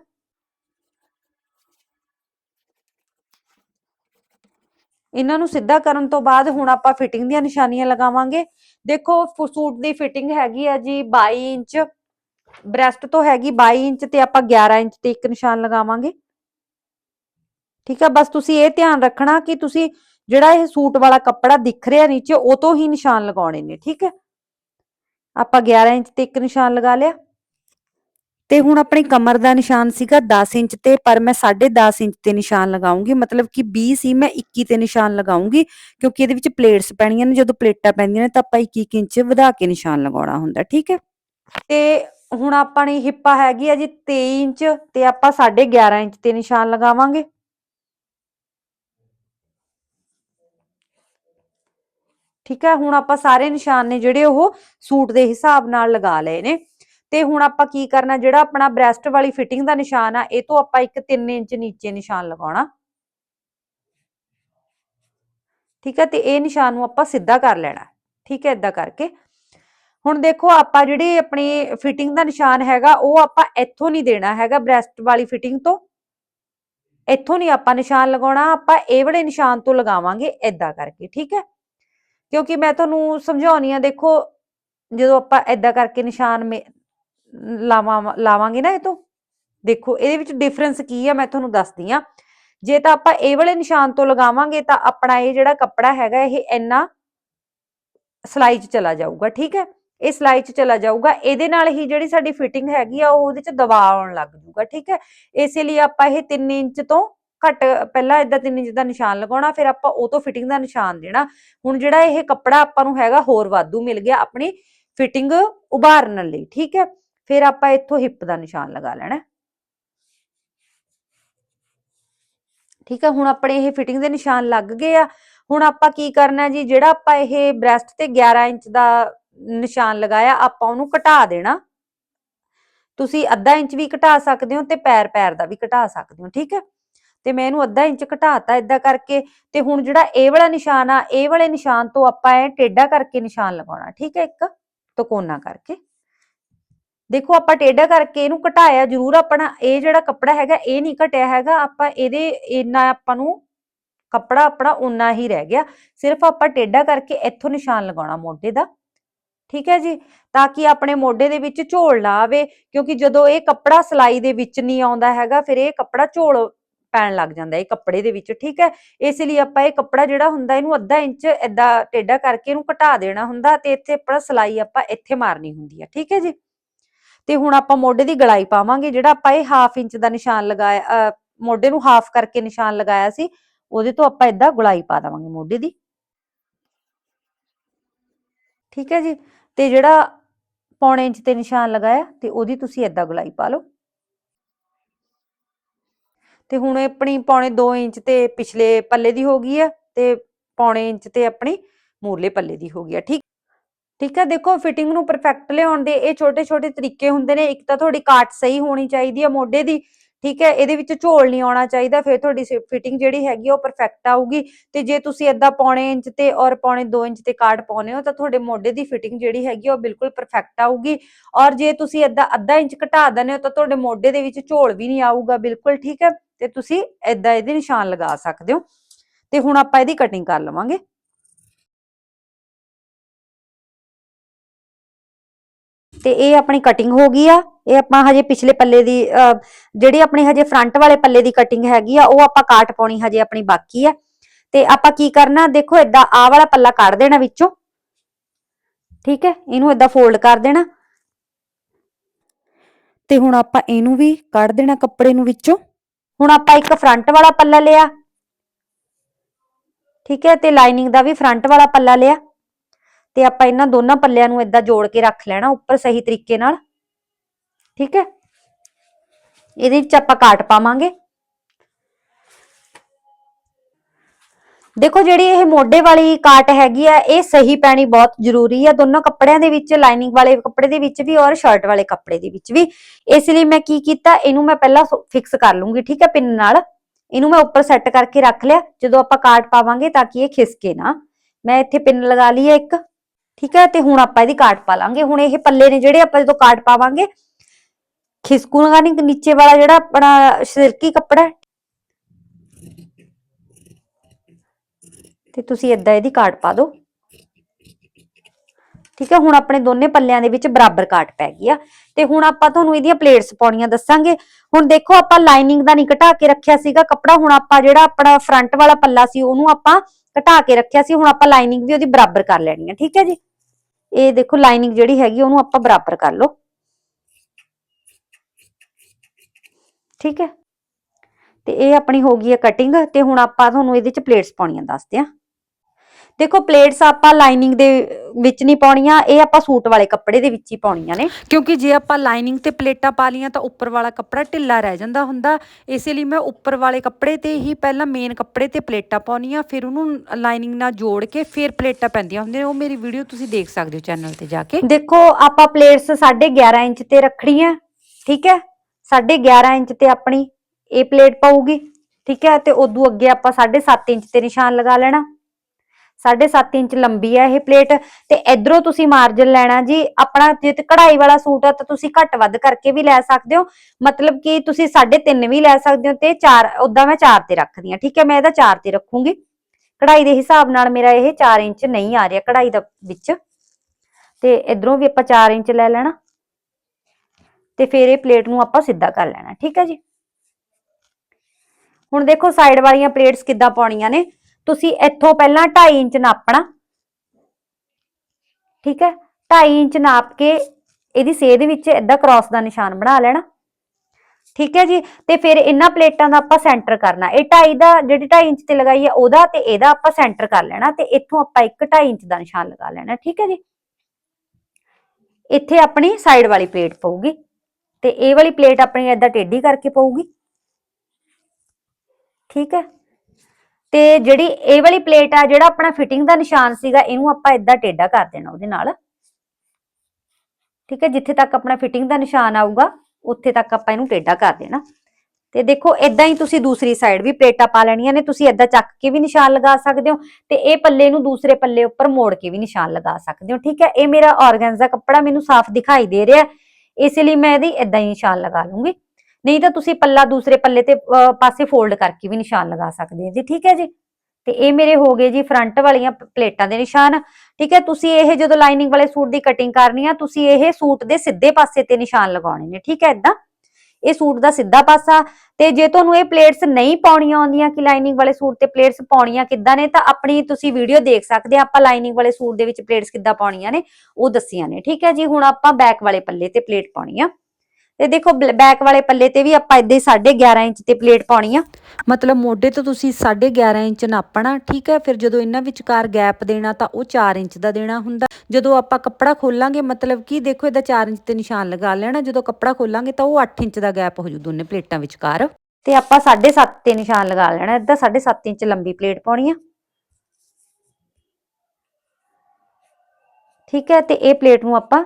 ਇਹਨਾਂ ਨੂੰ ਸਿੱਧਾ ਕਰਨ ਤੋਂ ਬਾਅਦ ਹੁਣ ਆਪਾਂ ਫਿਟਿੰਗ ਦੀਆਂ ਨਿਸ਼ਾਨੀਆਂ ਲਗਾਵਾਂਗੇ। ਦੇਖੋ ਸੂਟ ਦੀ ਫਿਟਿੰਗ ਹੈਗੀ ਆ ਜੀ 22 ਇੰਚ ਬ੍ਰੈਸਟ ਤੋਂ ਹੈਗੀ 22 ਇੰਚ ਤੇ ਆਪਾਂ 11 ਇੰਚ ਤੇ ਇੱਕ ਨਿਸ਼ਾਨ ਲਗਾਵਾਂਗੇ। ਠੀਕ ਆ, ਬਸ ਤੁਸੀਂ ਇਹ ਧਿਆਨ ਰੱਖਣਾ ਕਿ ਤੁਸੀਂ ਜਿਹੜਾ ਇਹ ਸੂਟ ਵਾਲਾ ਕੱਪੜਾ ਦਿਖ ਰਿਹਾ ਨੀਚੇ, ਉਹ ਤੋਂ ਹੀ ਨਿਸ਼ਾਨ ਲਗਾਉਣੇ ਨੇ, ਠੀਕ ਹੈ ਆਪਾਂ 11 ਇੰਚ ਤੇ ਇੱਕ ਨਿਸ਼ਾਨ ਲਗਾ ਲਿਆ। ਤੇ ਹੁਣ ਆਪਣੀ ਕਮਰ ਦਾ ਨਿਸ਼ਾਨ ਸੀਗਾ 10 ਇੰਚ ਤੇ, ਪਰ ਮੈਂ 10.5 ਇੰਚ ਤੇ ਨਿਸ਼ਾਨ ਲਗਾਉਂਗੀ। ਮਤਲਬ ਕਿ 20 ਸੀ, ਮੈਂ 21 ਤੇ ਨਿਸ਼ਾਨ ਲਗਾਉਂਗੀ, ਕਿਉਂਕਿ ਇਹਦੇ ਵਿੱਚ ਪਲੇਟਸ ਪੈਣੀਆਂ ਨੇ, ਜਦੋਂ ਪਲੇਟਾਂ ਪੈਂਦੀਆਂ ਨੇ ਤਾਂ ਆਪਾਂ 1 ਇੰਚ ਵਧਾ ਕੇ ਨਿਸ਼ਾਨ ਲਗਾਉਣਾ ਹੁੰਦਾ, ਠੀਕ ਹੈ? ਤੇ ਹੁਣ ਆਪਣੀ ਹਿੱਪਾ ਹੈਗੀ ਆ ਜੀ 23 ਇੰਚ ਤੇ ਆਪਾਂ 11.5 ਇੰਚ ਤੇ ਨਿਸ਼ਾਨ ਲਗਾਵਾਂਗੇ। ਠੀਕ ਹੈ, ਹੁਣ ਆਪਾਂ ਸਾਰੇ ਨਿਸ਼ਾਨ ਨੇ ਜਿਹੜੇ ਉਹ ਸੂਟ ਦੇ ਹਿਸਾਬ ਨਾਲ ਲਗਾ ਲਏ ਨੇ। ਤੇ ਹੁਣ ਆਪਾਂ ਕੀ ਕਰਨਾ, ਜਿਹੜਾ ਆਪਣਾ ਬ੍ਰੈਸਟ ਵਾਲੀ ਫਿਟਿੰਗ ਦਾ ਨਿਸ਼ਾਨ ਆ, ਇਹ ਤੋਂ ਆਪਾਂ ਇੱਕ 3 ਇੰਚ ਨੀਚੇ ਨਿਸ਼ਾਨ ਲਗਾਉਣਾ। ਠੀਕ ਹੈ ਤੇ ਇਹ ਨਿਸ਼ਾਨ ਨੂੰ ਆਪਾਂ ਸਿੱਧਾ ਕਰ ਲੈਣਾ, ਠੀਕ ਹੈ ਇਦਾਂ ਕਰਕੇ। ਹੁਣ ਦੇਖੋ, ਆਪਾਂ ਜਿਹੜੀ ਆਪਣੀ ਫਿਟਿੰਗ ਦਾ ਨਿਸ਼ਾਨ ਹੈਗਾ, ਉਹ ਆਪਾਂ ਇੱਥੋਂ ਨਹੀਂ ਦੇਣਾ ਹੈਗਾ ਬ੍ਰੈਸਟ ਵਾਲੀ ਫਿਟਿੰਗ ਤੋਂ। ਇੱਥੋਂ ਨਹੀਂ ਆਪਾਂ ਨਿਸ਼ਾਨ ਲਗਾਉਣਾ, ਆਪਾਂ ਇਹ ਵਾਲੇ ਨਿਸ਼ਾਨ ਤੋਂ ਲਗਾਵਾਂਗੇ ਇਦਾਂ ਕਰਕੇ, ਠੀਕ ਹੈ ਕਿਉਂਕਿ ਮੈਂ ਤੁਹਾਨੂੰ ਸਮਝਾਉਣੀ ਆ, ਦੇਖੋ, ਜਦੋਂ ਆਪਾਂ ਇਦਾਂ ਕਰਕੇ ਨਿਸ਼ਾਨ ਮੇ- ਲਾਵਾਂ ਲਾਵਾਂਗੇ ਨਾ ਇਹ ਤੋਂ? ਦੇਖੋ, ਇਹਦੇ ਵਿੱਚ ਡਿਫਰੈਂਸ ਕੀ ਆ ਮੈਂ ਤੁਹਾਨੂੰ ਦੱਸਦੀ ਆ ਜੇ ਤਾਂ ਆਪਾਂ ਇਹ ਵਾਲੇ ਨਿਸ਼ਾਨ ਤੋਂ ਲਗਾਵਾਂਗੇ ਤਾਂ ਆਪਣਾ ਇਹ ਜਿਹੜਾ ਕੱਪੜਾ ਹੈਗਾ, ਇਹ ਇੰਨਾ ਸਲਾਈ 'ਚ ਚਲਾ ਜਾਊਗਾ, ਠੀਕ ਹੈ? ਇਹ ਸਲਾਈ 'ਚ ਚਲਾ ਜਾਊਗਾ, ਇਹਦੇ ਨਾਲ ਹੀ ਜਿਹੜੀ ਸਾਡੀ ਫਿਟਿੰਗ ਹੈਗੀ ਆ, ਉਹ ਉਹਦੇ 'ਚ ਦਬਾਅ ਆਉਣ ਲੱਗ ਜਾਊਗਾ, ਠੀਕ ਹੈ? ਇਸੇ ਲਈ ਆਪਾਂ ਇਹ 3 ਇੰਚ ਤੋਂ ਘੱਟ, ਪਹਿਲਾਂ ਇਦਾਂ 3 ਇੰਚ ਦਾ ਨਿਸ਼ਾਨ ਲਗਾਉਣਾ, ਫਿਰ ਆਪਾਂ ਉਹ ਤੋਂ ਫਿਟਿੰਗ ਦਾ ਨਿਸ਼ਾਨ ਦੇਣਾ। ਹੁਣ ਜਿਹੜਾ ਇਹ ਕੱਪੜਾ ਆਪਾਂ ਨੂੰ ਹੈਗਾ, ਹੋਰ ਵਾਧੂ ਮਿਲ ਗਿਆ ਆਪਣੀ ਫਿਟਿੰਗ ਉਭਾਰਨ ਲਈ, ਠੀਕ ਹੈ? ਫਿਰ ਆਪਾਂ ਇੱਥੋਂ ਹਿੱਪ ਦਾ ਨਿਸ਼ਾਨ ਲਗਾ ਲੈਣਾ। ਠੀਕ ਹੈ ਹੁਣ ਆਪਣੇ ਇਹ ਫਿਟਿੰਗ ਦੇ ਨਿਸ਼ਾਨ ਲੱਗ ਗਏ ਆ। ਹੁਣ ਆਪਾਂ ਕੀ ਕਰਨਾ ਜੀ, ਜਿਹੜਾ ਆਪਾਂ ਇਹ ਬ੍ਰੈਸਟ ਤੇ 11 ਇੰਚ ਦਾ ਨਿਸ਼ਾਨ ਲਗਾਇਆ, ਆਪਾਂ ਉਹਨੂੰ ਘਟਾ ਦੇਣਾ। ਤੁਸੀਂ ਅੱਧਾ ਇੰਚ ਵੀ ਘਟਾ ਸਕਦੇ ਹੋ ਤੇ ਪੈਰ ਪੈਰ ਦਾ ਵੀ ਘਟਾ ਸਕਦੇ ਹੋ, ਠੀਕ ਹੈ ਤੇ ਮੈਂ ਇਹਨੂੰ ਅੱਧਾ ਇੰਚ ਘਟਾਤਾ ਇਦਾਂ ਕਰਕੇ, ਤੇ ਹੁਣ ਜਿਹੜਾ ਇਹ ਵਾਲਾ ਨਿਸ਼ਾਨ ਆ, ਇਹ ਵਾਲੇ ਨਿਸ਼ਾਨ ਤੋਂ ਆਪਾਂ ਇਹ ਟੇਢਾ ਕਰਕੇ ਨਿਸ਼ਾਨ ਲਗਾਉਣਾ, ਠੀਕ ਹੈ ਇੱਕ? ਤਕੋਨਾ ਕਰਕੇ। ਦੇਖੋ ਆਪਾਂ ਟੇਢਾ ਕਰਕੇ ਇਹਨੂੰ ਘਟਾਇਆ ਜ਼ਰੂਰ, ਆਪਣਾ ਇਹ ਜਿਹੜਾ ਕੱਪੜਾ ਹੈਗਾ, ਇਹ ਨਹੀਂ ਘਟਿਆ ਹੈਗਾ, ਆਪਾਂ ਇਹਦੇ ਇੰਨਾ ਆਪਾਂ ਨੂੰ ਕੱਪੜਾ ਆਪਣਾ ਉਨਾ ਹੀ ਰਹਿ ਗਿਆ। ਸਿਰਫ ਆਪਾਂ ਟੇਢਾ ਕਰਕੇ ਇੱਥੋਂ ਨਿਸ਼ਾਨ ਲਗਾਉਣਾ ਮੋਢੇ ਦਾ, ਠੀਕ ਹੈ ਜੀ? ਤਾਂ ਕਿ ਆਪਣੇ ਮੋਢੇ ਦੇ ਵਿੱਚ ਝੋਲ ਨਾ ਆਵੇ, ਕਿਉਂਕਿ ਜਦੋਂ ਇਹ ਕੱਪੜਾ ਸਲਾਈ ਦੇ ਵਿੱਚ ਨਹੀਂ ਆਉਂਦਾ ਹੈਗਾ, ਫਿਰ ਇਹ ਕੱਪੜਾ ਝੋਲ ਪੈਣ ਲੱਗ ਜਾਂਦਾ ਇਹ ਕੱਪੜੇ ਦੇ ਵਿੱਚ, ਠੀਕ ਹੈ? ਇਸ ਲਈ ਆਪਾਂ ਇਹ ਕੱਪੜਾ ਜਿਹੜਾ ਹੁੰਦਾ, ਇਹਨੂੰ ਅੱਧਾ ਇੰਚ ਏਦਾਂ ਟੇਢਾ ਕਰਕੇ ਇਹਨੂੰ ਘਟਾ ਦੇਣਾ ਹੁੰਦਾ ਤੇ ਇੱਥੇ ਆਪਣਾ ਸਲਾਈ ਆਪਾਂ ਇੱਥੇ ਮਾਰਨੀ ਹੁੰਦੀ ਹੈ, ਠੀਕ ਹੈ ਜੀ? ਤੇ ਹੁਣ ਆਪਾਂ ਮੋਢੇ ਦੀ ਗਲਾਈ ਪਾਵਾਂਗੇ, ਜਿਹੜਾ ਆਪਾਂ ਇਹ ਹਾਫ ਇੰਚ ਦਾ ਨਿਸ਼ਾਨ ਲਗਾਇਆ ਮੋਢੇ ਨੂੰ ਹਾਫ ਕਰਕੇ ਨਿਸ਼ਾਨ ਲਗਾਇਆ ਸੀ, ਉਹਦੇ ਤੋਂ ਆਪਾਂ ਏਦਾਂ ਗਲਾਈ ਪਾ ਦੇਵਾਂਗੇ ਮੋਢੇ ਦੀ। ਠੀਕ ਹੈ ਜੀ? ਤੇ ਜਿਹੜਾ ਪੌਣੇ ਇੰਚ ਤੇ ਨਿਸ਼ਾਨ ਲਗਾਇਆ, ਤੇ ਉਹਦੀ ਤੁਸੀਂ ਏਦਾਂ ਗਲਾਈ ਪਾ ਲਓ। ਤੇ ਹੁਣ ਆਪਣੀ ਪੌਣੇ 2 ਇੰਚ ਤੇ ਪਿਛਲੇ ਪੱਲੇ ਦੀ ਹੋ ਗਈ ਹੈ, ਤੇ ਪੌਣੇ ਇੰਚ ਤੇ ਆਪਣੀ ਮੂਰਲੇ ਪੱਲੇ ਦੀ ਹੋ ਗਈ ਹੈ, ਠੀਕ? ਠੀਕ ਹੈ ਦੇਖੋ ਫਿਟਿੰਗ ਨੂੰ ਪਰਫੈਕਟ ਲਿਆਉਣ ਦੇ ਇਹ ਛੋਟੇ ਛੋਟੇ ਤਰੀਕੇ ਹੁੰਦੇ ਨੇ। ਇੱਕ ਤਾਂ ਤੁਹਾਡੀ ਕਾਟ ਸਹੀ ਹੋਣੀ ਚਾਹੀਦੀ ਹੈ ਮੋਢੇ ਦੀ, ਠੀਕ ਹੈ ਇਹਦੇ ਵਿੱਚ ਝੋਲ ਨਹੀਂ ਆਉਣਾ ਚਾਹੀਦਾ। ਫਿਰ ਤੁਹਾਡੀ ਫਿਟਿੰਗ ਜਿਹੜੀ ਹੈਗੀ ਆ, ਉਹ ਪਰਫੈਕਟ ਆਊਗੀ। ਤੇ ਜੇ ਤੁਸੀਂ ਏਦਾਂ ਪੌਣੇ ਇੰਚ ਤੇ ਔਰ ਪੌਣੇ 2 ਇੰਚ ਤੇ ਕਾਟ ਪਾਉਨੇ ਹੋ, ਤਾਂ ਤੁਹਾਡੇ ਮੋਢੇ ਦੀ ਫਿਟਿੰਗ ਜਿਹੜੀ ਹੈਗੀ ਆ, ਉਹ ਬਿਲਕੁਲ ਪਰਫੈਕਟ ਆਊਗੀ। ਔਰ ਜੇ ਤੁਸੀਂ ਏਦਾਂ ਅੱਧਾ ਇੰਚ ਘਟਾ ਦਿੰਦੇ ਹੋ, ਤਾਂ ਤੁਹਾਡੇ ਮੋਢੇ ਦੇ ਵਿੱਚ ਝੋਲ ਵੀ ਨਹੀਂ ਆਊਗਾ, ਬਿਲਕੁਲ, ਠੀਕ ਹੈ ਤੇ ਤੁਸੀਂ ਏਦਾਂ ਇਹਦੇ ਨਿਸ਼ਾਨ ਲਗਾ ਸਕਦੇ ਹੋ। ਤੇ ਹੁਣ ਆਪਾਂ ਇਹਦੀ ਕਟਿੰਗ ਕਰ ਲਵਾਂਗੇ। ਤੇ ਇਹ ਆਪਣੀ ਕਟਿੰਗ ਹੋ ਗਈ ਆ। ਇਹ ਆਪਾਂ ਹਜੇ ਪਿਛਲੇ ਪੱਲੇ ਦੀ ਅਹ, ਜਿਹੜੀ ਆਪਣੀ ਹਜੇ ਫਰੰਟ ਵਾਲੇ ਪੱਲੇ ਦੀ ਕਟਿੰਗ ਹੈਗੀ ਆ ਉਹ ਆਪਾਂ ਕਾਟ ਪਾਉਣੀ ਹਜੇ ਆਪਣੀ ਬਾਕੀ ਆ। ਤੇ ਆਪਾਂ ਕੀ ਕਰਨਾ ਦੇਖੋ ਏਦਾਂ ਆਹ ਵਾਲਾ ਪੱਲਾ ਕੱਢ ਦੇਣਾ ਵਿੱਚੋਂ। ਠੀਕ ਹੈ ਇਹਨੂੰ ਏਦਾਂ ਫੋਲਡ ਕਰ ਦੇਣਾ। ਤੇ ਹੁਣ ਆਪਾਂ ਇਹਨੂੰ ਵੀ ਕੱਢ ਦੇਣਾ ਕੱਪੜੇ ਨੂੰ ਵਿੱਚੋਂ। ਹੁਣ ਆਪਾਂ ਇੱਕ ਫਰੰਟ ਵਾਲਾ ਪੱਲਾ ਲਿਆ। ਠੀਕ ਹੈ ਤੇ ਲਾਈਨਿੰਗ ਦਾ ਵੀ ਫਰੰਟ ਵਾਲਾ ਪੱਲਾ ਲਿਆ। ਤੇ ਆਪਾਂ ਇਹਨਾਂ ਦੋਨਾਂ ਪੱਲਿਆਂ ਨੂੰ ਏਦਾਂ ਜੋੜ ਕੇ ਰੱਖ ਲੈਣਾ ਉੱਪਰ ਸਹੀ ਤਰੀਕੇ ਨਾਲ। ਠੀਕ ਹੈ? ਇਹਦੇ ਵਿੱਚ ਆਪਾਂ ਕਾਟ ਪਾਵਾਂਗੇ। ਦੇਖੋ ਜਿਹੜੀ ਇਹ ਮੋਢੇ ਵਾਲੀ ਕਾਟ ਹੈਗੀ ਆ, ਇਹ ਸਹੀ ਪੈਣੀ ਬਹੁਤ ਜ਼ਰੂਰੀ ਆ। ਦੋਨੋਂ ਕੱਪੜਿਆਂ ਦੇ ਵਿੱਚ ਲਾਈਨਿੰਗ ਵਾਲੇ ਕੱਪੜੇ ਦੇ ਵਿੱਚ ਵੀ ਔਰ ਸ਼ਰਟ ਵਾਲੇ ਕੱਪੜੇ ਦੇ ਵਿੱਚ ਵੀ। ਇਸ ਲਈ ਮੈਂ ਕੀ ਕੀਤਾ, ਇਹਨੂੰ ਮੈਂ ਪਹਿਲਾਂ ਫਿਕਸ ਕਰ ਲੂੰਗੀ, ਠੀਕ ਹੈ, ਪਿੰਨ ਨਾਲ। ਇਹਨੂੰ ਮੈਂ ਉੱਪਰ ਸੈੱਟ ਕਰਕੇ ਰੱਖ ਲਿਆ। ਜਦੋਂ ਆਪਾਂ ਕਾਟ ਪਾਵਾਂਗੇ ਤਾਂ ਕਿ ਇਹ ਖਿਸਕੇ ਨਾ। ਮੈਂ ਇੱਥੇ ਪਿੰਨ ਲਗਾ ਲਈ ਹੈ ਇੱਕ। ਠੀਕ ਹੈ, ਤੇ ਹੁਣ ਆਪਾਂ ਇਹਦੀ ਕਾਟ ਪਾ ਲਾਂਗੇ। ਹੁਣ ਇਹ ਪੱਲੇ ਨੇ ਜਿਹੜੇ ਆਪਾਂ ਜਦੋਂ ਕਾਟ ਪਾਵਾਂਗੇ ਖਿਸਕੂਗਾ ਨਹੀਂ ਨੀਚੇ ਵਾਲਾ ਜਿਹੜਾ ਆਪਣਾ ਸਿਲਕੀ ਕੱਪੜਾ ਤੇ ਤੁਸੀਂ ਏਦਾਂ ਇਹਦੀ ਕਾਟ ਪਾ ਦਿਓ। ਠੀਕ ਹੈ, ਹੁਣ ਆਪਣੇ ਦੋਨੇ ਪੱਲਿਆਂ ਦੇ ਵਿੱਚ ਬਰਾਬਰ ਕਾਟ ਪੈ ਗਈ ਆ। ਤੇ ਹੁਣ ਆਪਾਂ ਤੁਹਾਨੂੰ ਇਹਦੀਆਂ ਪਲੇਟਸ ਪਾਉਣੀਆਂ ਦੱਸਾਂਗੇ। ਹੁਣ ਦੇਖੋ, ਆਪਾਂ ਲਾਈਨਿੰਗ ਦਾ ਨਹੀਂ ਘਟਾ ਕੇ ਰੱਖਿਆ ਸੀਗਾ। ਕੱਪੜਾ ਹੁਣ ਆਪਾਂ ਜਿਹੜਾ ਆਪਣਾ ਫਰੰਟ ਵਾਲਾ ਪੱਲਾ ਸੀ, ਉਹਨੂੰ ਆਪਾਂ ਘਟਾ ਕੇ ਰੱਖਿਆ ਸੀ। ਹੁਣ ਆਪਾਂ ਲਾਈਨਿੰਗ ਵੀ ਉਹਦੀ ਬਰਾਬਰ ਕਰ ਲੈਣੀ ਹੈ ਠੀਕ ਹੈ ਜੀ? ਇਹ ਦੇਖੋ ਲਾਈਨਿੰਗ ਜਿਹੜੀ ਹੈਗੀ, ਉਹਨੂੰ ਆਪਾਂ ਬਰਾਬਰ ਕਰ ਲਓ। ਠੀਕ ਹੈ? ਤੇ ਇਹ ਆਪਣੀ ਹੋ ਗਈ ਹੈ ਕਟਿੰਗ ਤੇ ਹੁਣ ਆਪਾਂ ਤੁਹਾਨੂੰ ਇਹਦੇ ਚ ਪਲੇਟਸ ਪਾਉਣੀਆਂ ਦੱਸਦੇ ਆ। ਦੇਖੋ ਪਲੇਟਸ ਆਪਾਂ ਲਾਈਨਿੰਗ ਦੇ ਵਿੱਚ ਨਹੀਂ ਪਾਉਣੀਆਂ ਇਹ ਆਪਾਂ ਸੂਟ ਵਾਲੇ ਕੱਪੜੇ ਦੇ ਵਿੱਚ ਹੀ ਪਾਉਣੀਆਂ ਨੇ। ਕਿਉਂਕਿ ਜੇ ਆਪਾਂ ਲਾਈਨਿੰਗ ਤੇ ਪਲੇਟਾਂ ਪਾ ਲੀਆਂ ਤਾਂ ਉੱਪਰ ਵਾਲਾ ਕੱਪੜਾ ਢਿੱਲਾ ਰਹਿ ਜਾਂਦਾ ਹੁੰਦਾ। ਇਸੇ ਲਈ ਮੈਂ ਉੱਪਰ ਵਾਲੇ ਕੱਪੜੇ ਤੇ ਹੀ ਪਹਿਲਾਂ ਮੇਨ ਕੱਪੜੇ ਤੇ ਪਲੇਟਾਂ ਪਾਉਣੀਆਂ ਫਿਰ ਉਹਨੂੰ ਲਾਈਨਿੰਗ ਨਾਲ ਜੋੜ ਕੇ ਫਿਰ ਪਲੇਟਾਂ ਪੈਂਦੀਆਂ ਹੁੰਦੀਆਂ ਉਹ ਮੇਰੀ ਵੀਡੀਓ ਤੁਸੀਂ ਦੇਖ ਸਕਦੇ ਹੋ ਚੈਨਲ ਤੇ ਜਾ ਕੇ। ਦੇਖੋ ਆਪਾਂ ਪਲੇਟਸ 11.5 ਇੰਚ ਤੇ ਰੱਖਣੀਆਂ ਠੀਕ ਹੈ? 11.5 ਇੰਚ ਤੇ ਆਪਣੀ ਇਹ ਪਲੇਟ ਪਾਊਗੀ ਠੀਕ ਹੈ? ਤੇ ਉਦੋਂ ਅੱਗੇ ਆਪਾਂ 7.5 ਇੰਚ ਤੇ ਨਿਸ਼ਾਨ ਲਗਾ ਲੈਣਾ। 7.5 ਇੰਚ ਲੰਬੀ ਹੈ ਇਹ ਪਲੇਟ ਤੇ ਇਧਰੋਂ ਤੁਸੀਂ ਮਾਰਜਨ ਲੈਣਾ ਜੀ। ਆਪਣਾ ਜੇ ਕਢਾਈ ਵਾਲਾ ਸੂਟ ਆ ਤਾਂ ਤੁਸੀਂ ਘੱਟ ਵੱਧ ਕਰਕੇ ਵੀ ਲੈ ਸਕਦੇ ਹੋ। ਮਤਲਬ ਕਿ ਤੁਸੀਂ 3.5 ਵੀ ਲੈ ਸਕਦੇ ਹੋ ਤੇ 4 ਉਦਾਂ ਮੈਂ 4 ਤੇ ਰੱਖਦੀ ਹਾਂ, ਠੀਕ ਹੈ? ਮੈਂ ਇਹਦਾ 4 ਤੇ ਰੱਖੂੰਗੀ। ਕਢਾਈ ਦੇ ਹਿਸਾਬ ਨਾਲ ਮੇਰਾ ਇਹ 4 ਇੰਚ ਨਹੀਂ ਆ ਰਿਹਾ ਕਢਾਈ ਦਾ ਵਿੱਚ। ਤੇ ਇਧਰੋਂ ਵੀ ਆਪਾਂ 4 ਇੰਚ ਲੈ ਲੈਣਾ। ਤੇ ਫਿਰ ਇਹ ਪਲੇਟ ਨੂੰ ਆਪਾਂ ਸਿੱਧਾ ਕਰ ਲੈਣਾ, ਠੀਕ ਹੈ ਜੀ? ਹੁਣ ਦੇਖੋ ਸਾਈਡ ਵਾਲੀਆਂ ਪਲੇਟਸ ਕਿੱਦਾਂ ਪਾਉਣੀਆਂ ਨੇ। ਤੁਸੀਂ ਇੱਥੋਂ ਪਹਿਲਾਂ 2.5 ਇੰਚ ਨਾਪਣਾ। ਠੀਕ ਹੈ? 2.5 ਇੰਚ ਨਾਪ ਕੇ ਇਹਦੀ ਸੇਧ ਵਿੱਚ ਏਦਾਂ ਕ੍ਰਾਸ ਦਾ ਨਿਸ਼ਾਨ ਬਣਾ ਲੈਣਾ। ਠੀਕ ਹੈ ਜੀ? ਤੇ ਫਿਰ ਇਹਨਾਂ ਪਲੇਟਾਂ ਦਾ ਆਪਾਂ ਸੈਂਟਰ ਕਰਨਾ। ਇਹ 2.5 ਦਾ ਜਿਹੜੀ 2.5 ਇੰਚ ਤੇ ਲਗਾਈ ਹੈ, ਉਹਦਾ ਤੇ ਇਹਦਾ ਆਪਾਂ ਸੈਂਟਰ ਕਰ ਲੈਣਾ ਤੇ ਇੱਥੋਂ ਆਪਾਂ ਇੱਕ 2.5 ਇੰਚ ਦਾ ਨਿਸ਼ਾਨ ਲਗਾ ਲੈਣਾ। ਠੀਕ ਹੈ ਜੀ? ਇੱਥੇ ਆਪਣੀ ਸਾਈਡ ਵਾਲੀ ਪਲੇਟ ਪਊਗੀ ਤੇ ਇਹ ਵਾਲੀ ਪਲੇਟ ਆਪਣੀ ਏਦਾਂ ਟੇਢੀ ਕਰਕੇ ਪਊਗੀ। ਠੀਕ ਹੈ? ਤੇ ਜਿਹੜੀ ਇਹ ਵਾਲੀ ਪਲੇਟ ਆ, ਜਿਹੜਾ ਆਪਣਾ ਫਿਟਿੰਗ ਦਾ ਨਿਸ਼ਾਨ ਸੀਗਾ, ਇਹਨੂੰ ਆਪਾਂ ਏਦਾਂ ਟੇਢਾ ਕਰ ਦੇਣਾ ਉਹਦੇ ਨਾਲ। ਠੀਕ ਹੈ, ਜਿੱਥੇ ਤੱਕ ਆਪਣਾ ਫਿਟਿੰਗ ਦਾ ਨਿਸ਼ਾਨ ਆਊਗਾ, ਉੱਥੇ ਤੱਕ ਆਪਾਂ ਇਹਨੂੰ ਟੇਢਾ ਕਰ ਦੇਣਾ। ਤੇ ਦੇਖੋ ਇਦਾਂ ਹੀ ਤੁਸੀਂ ਦੂਸਰੀ ਸਾਈਡ ਵੀ ਪਲੇਟਾਂ ਪਾ ਲੈਣੀਆਂ ਨੇ, ਤੁਸੀਂ ਇਦਾਂ ਚੱਕ ਕੇ ਵੀ ਨਿਸ਼ਾਨ ਲਗਾ ਸਕਦੇ ਹੋ ਤੇ ਇਹ ਪੱਲੇ ਨੂੰ ਦੂਸਰੇ ਪੱਲੇ ਉੱਪਰ ਮੋੜ ਕੇ ਵੀ ਨਿਸ਼ਾਨ ਲਗਾ ਸਕਦੇ ਹੋ। ਠੀਕ ਹੈ, ਇਹ ਮੇਰਾ ਆਰਗੈਂਜ਼ਾ ਕੱਪੜਾ ਮੈਨੂੰ ਸਾਫ਼ ਦਿਖਾਈ ਦੇ ਰਿਹਾ। ਇਸ ਲਈ ਮੈਂ ਇਹਦੀ ਇਦਾਂ ਹੀ ਨਿਸ਼ਾਨ ਲਗਾ ਲੂੰਗੀ। ਨਹੀਂ ਤਾਂ ਤੁਸੀਂ ਪੱਲਾ ਦੂਸਰੇ ਪੱਲੇ ਤੇ ਪਾਸੇ ਫੋਲਡ ਕਰਕੇ ਵੀ ਨਿਸ਼ਾਨ ਲਗਾ ਸਕਦੇ ਹੋ ਜੀ, ਠੀਕ ਹੈ ਜੀ? ਤੇ ਇਹ ਮੇਰੇ ਹੋ ਗਏ ਜੀ ਫਰੰਟ ਵਾਲੀਆਂ ਪਲੇਟਾਂ ਦੇ ਨਿਸ਼ਾਨ, ਠੀਕ ਹੈ? ਤੁਸੀਂ ਇਹ ਜਦੋਂ ਲਾਈਨਿੰਗ ਵਾਲੇ ਸੂਟ ਦੀ ਕਟਿੰਗ ਕਰਨੀ ਆ, ਤੁਸੀਂ ਇਹ ਸੂਟ ਦੇ ਸਿੱਧੇ ਪਾਸੇ ਤੇ ਨਿਸ਼ਾਨ ਲਗਾਉਣੇ ਨੇ, ਠੀਕ ਹੈ ਇਦਾਂ? ਇਹ ਸੂਟ ਦਾ ਸਿੱਧਾ ਪਾਸਾ, ਤੇ ਜੇ ਤੁਹਾਨੂੰ ਇਹ ਪਲੇਟਸ ਨਹੀਂ ਪਾਉਣੀਆਂ ਆਉਂਦੀਆਂ ਕਿ ਲਾਈਨਿੰਗ ਵਾਲੇ ਸੂਟ ਤੇ ਪਲੇਟਸ ਪਾਉਣੀਆਂ ਕਿੱਦਾਂ ਨੇ, ਤਾਂ ਆਪਣੀ ਤੁਸੀਂ ਵੀਡੀਓ ਦੇਖ ਸਕਦੇ ਆ ਆਪਾਂ ਲਾਈਨਿੰਗ ਵਾਲੇ ਸੂਟ ਦੇ ਵਿੱਚ ਪਲੇਟਸ ਕਿੱਦਾਂ ਪਾਉਣੀਆਂ ਨੇ, ਉਹ ਦੱਸੀਆਂ ਨੇ, ਠੀਕ ਹੈ ਜੀ? ਹੁਣ ਆਪਾਂ ਬੈਕ ਵਾਲੇ ਪੱਲੇ ਤੇ ਪਲੇਟ ਪਾਉਣੀ ਆ। ਤੇ ਦੇਖੋ ਬੈਕ ਵਾਲੇ ਪੱਲੇ ਤੇ ਵੀ ਆਪਾਂ ਇਦਾਂ ਹੀ 11.5 ਇੰਚ ਤੇ ਪਲੇਟ ਪਾਉਣੀ ਆ। ਮਤਲਬ ਮੋਢੇ ਤੋਂ ਤੁਸੀਂ 11.5 ਇੰਚ ਨਾਪਣਾ ਠੀਕ ਹੈ? ਫਿਰ ਜਦੋਂ ਇਹਨਾਂ ਵਿਚਕਾਰ ਗੈਪ ਦੇਣਾ ਤਾਂ ਉਹ 4 ਇੰਚ ਦਾ ਦੇਣਾ ਹੁੰਦਾ। ਜਦੋਂ ਆਪਾਂ ਕੱਪੜਾ ਖੋਲਾਂਗੇ ਮਤਲਬ ਕਿ ਦੇਖੋ ਇਹਦਾ 4 ਇੰਚ ਤੇ ਨਿਸ਼ਾਨ ਲਗਾ ਲੈਣਾ ਜਦੋਂ ਕੱਪੜਾ ਖੋਲਾਂਗੇ ਤਾਂ ਉਹ 8 ਇੰਚ ਦਾ ਗੈਪ ਹੋ ਜੂ ਦੋਨੇ ਪਲੇਟਾਂ ਵਿਚਕਾਰ। ਤੇ ਆਪਾਂ 7.5 ਤੇ ਨਿਸ਼ਾਨ ਲਗਾ ਲੈਣਾ ਇਦਾਂ 7.5 ਇੰਚ ਲੰਬੀ ਪਲੇਟ ਪਾਉਣੀ ਆ। ਠੀਕ ਹੈ? ਤੇ ਇਹ ਪਲੇਟ ਨੂੰ ਆਪਾਂ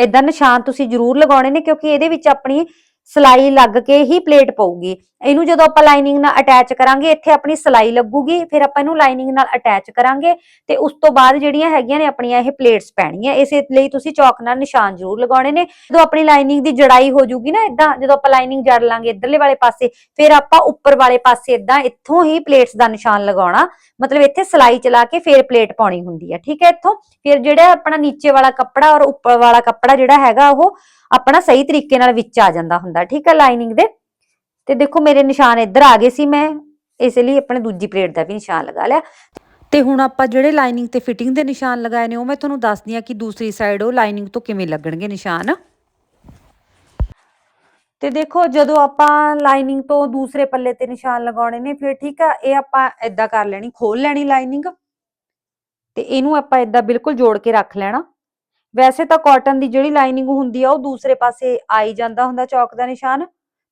ਇਦਾਂ ਨਿਸ਼ਾਨ ਤੁਸੀਂ ਜ਼ਰੂਰ ਲਗਾਉਣੇ ਨੇ ਕਿਉਂਕਿ ਇਹਦੇ ਵਿੱਚ ਆਪਣੀ ਸਲਾਈ ਲੱਗ ਕੇ ਹੀ ਪਲੇਟ ਪਊਗੀ। ਇਹਨੂੰ ਜਦੋਂ ਆਪਾਂ ਲਾਈਨਿੰਗ ਨਾਲ ਅਟੈਚ ਕਰਾਂਗੇ, ਇੱਥੇ ਆਪਣੀ ਸਲਾਈ ਲੱਗੂਗੀ, ਫਿਰ ਆਪਾਂ ਇਹਨੂੰ ਲਾਈਨਿੰਗ ਨਾਲ ਅਟੈਚ ਕਰਾਂਗੇ ਤੇ ਉਸ ਤੋਂ ਬਾਅਦ ਜਿਹੜੀਆਂ ਹੈਗੀਆਂ ਨੇ ਆਪਣੀਆਂ ਇਹ ਪਲੇਟਸ ਪੈਣਗੀਆਂ ਇਸੇ ਲਈ ਤੁਸੀਂ ਚੌਕ ਨਾਲ ਨਿਸ਼ਾਨ ਜ਼ਰੂਰ ਲਗਾਉਣੇ ਨੇ। ਜਦੋਂ ਆਪਣੀ ਲਾਈਨਿੰਗ ਦੀ ਜੜਾਈ ਹੋ ਜੂਗੀ ਨਾ ਇਦਾਂ ਜਦੋਂ ਆਪਾਂ ਲਾਈਨਿੰਗ ਜੜ ਲਾਂਗੇ ਇਧਰਲੇ ਵਾਲੇ ਪਾਸੇ, ਫਿਰ ਆਪਾਂ ਉੱਪਰ ਵਾਲੇ ਪਾਸੇ ਇਦਾਂ ਇੱਥੋਂ ਹੀ ਪਲੇਟਸ ਦਾ ਨਿਸ਼ਾਨ ਲਗਾਉਣਾ। ਮਤਲਬ ਇੱਥੇ ਸਲਾਈ ਚਲਾ ਕੇ ਫਿਰ ਪਲੇਟ ਪਾਉਣੀ ਹੁੰਦੀ ਹੈ ਠੀਕ ਹੈ ਇੱਥੋਂ? ਫਿਰ ਜਿਹੜਾ ਆਪਣਾ ਨੀਚੇ ਵਾਲਾ ਕੱਪੜਾ ਔਰ ਉੱਪਰ ਵਾਲਾ ਕੱਪੜਾ ਜਿਹੜਾ ਹੈਗਾ ਉਹ ਆਪਣਾ ਸਹੀ ਤਰੀਕੇ ਨਾਲ ਵਿੱਚ ਆ ਜਾਂਦਾ ਹੁੰਦਾ, ਠੀਕ ਹੈ ਲਾਈਨਿੰਗ ਦੇ। ਤੇ ਦੇਖੋ ਮੇਰੇ ਨਿਸ਼ਾਨ ਇੱਧਰ ਆ ਗਏ ਸੀ, ਮੈਂ ਇਸ ਲਈ ਆਪਣੇ ਦੂਜੀ ਪਲੇਟ ਦਾ ਵੀ ਨਿਸ਼ਾਨ ਲਗਾ ਲਿਆ। ਤੇ ਹੁਣ ਆਪਾਂ ਜਿਹੜੇ ਲਾਈਨਿੰਗ ਤੇ ਫਿਟਿੰਗ ਦੇ ਨਿਸ਼ਾਨ ਲਗਾਏ ਨੇ, ਉਹ ਮੈਂ ਤੁਹਾਨੂੰ ਦੱਸਦੀ ਆ ਕਿ ਦੂਸਰੀ ਸਾਈਡ ਉਹ ਲਾਈਨਿੰਗ ਤੋਂ ਕਿਵੇਂ ਲੱਗਣਗੇ ਨਿਸ਼ਾਨ। ਤੇ ਦੇਖੋ ਜਦੋਂ ਆਪਾਂ ਲਾਈਨਿੰਗ ਤੋਂ ਦੂਸਰੇ ਪੱਲੇ ਤੇ ਨਿਸ਼ਾਨ ਲਗਾਉਣੇ ਨੇ, ਫਿਰ ਠੀਕ ਆ, ਇਹ ਆਪਾਂ ਏਦਾਂ ਕਰ ਲੈਣੀ, ਖੋਲ ਲੈਣੀ ਲਾਈਨਿੰਗ ਤੇ ਇਹਨੂੰ ਆਪਾਂ ਏਦਾਂ ਬਿਲਕੁਲ ਜੋੜ ਕੇ ਰੱਖ ਲੈਣਾ। ਵੈਸੇ ਤਾਂ ਕਾਟਨ ਦੀ ਜਿਹੜੀ ਲਾਈਨਿੰਗ ਹੁੰਦੀ ਆ, ਉਹ ਦੂਸਰੇ ਪਾਸੇ ਆਈ ਜਾਂਦਾ ਹੁੰਦਾ ਚੌਕ ਦਾ ਨਿਸ਼ਾਨ,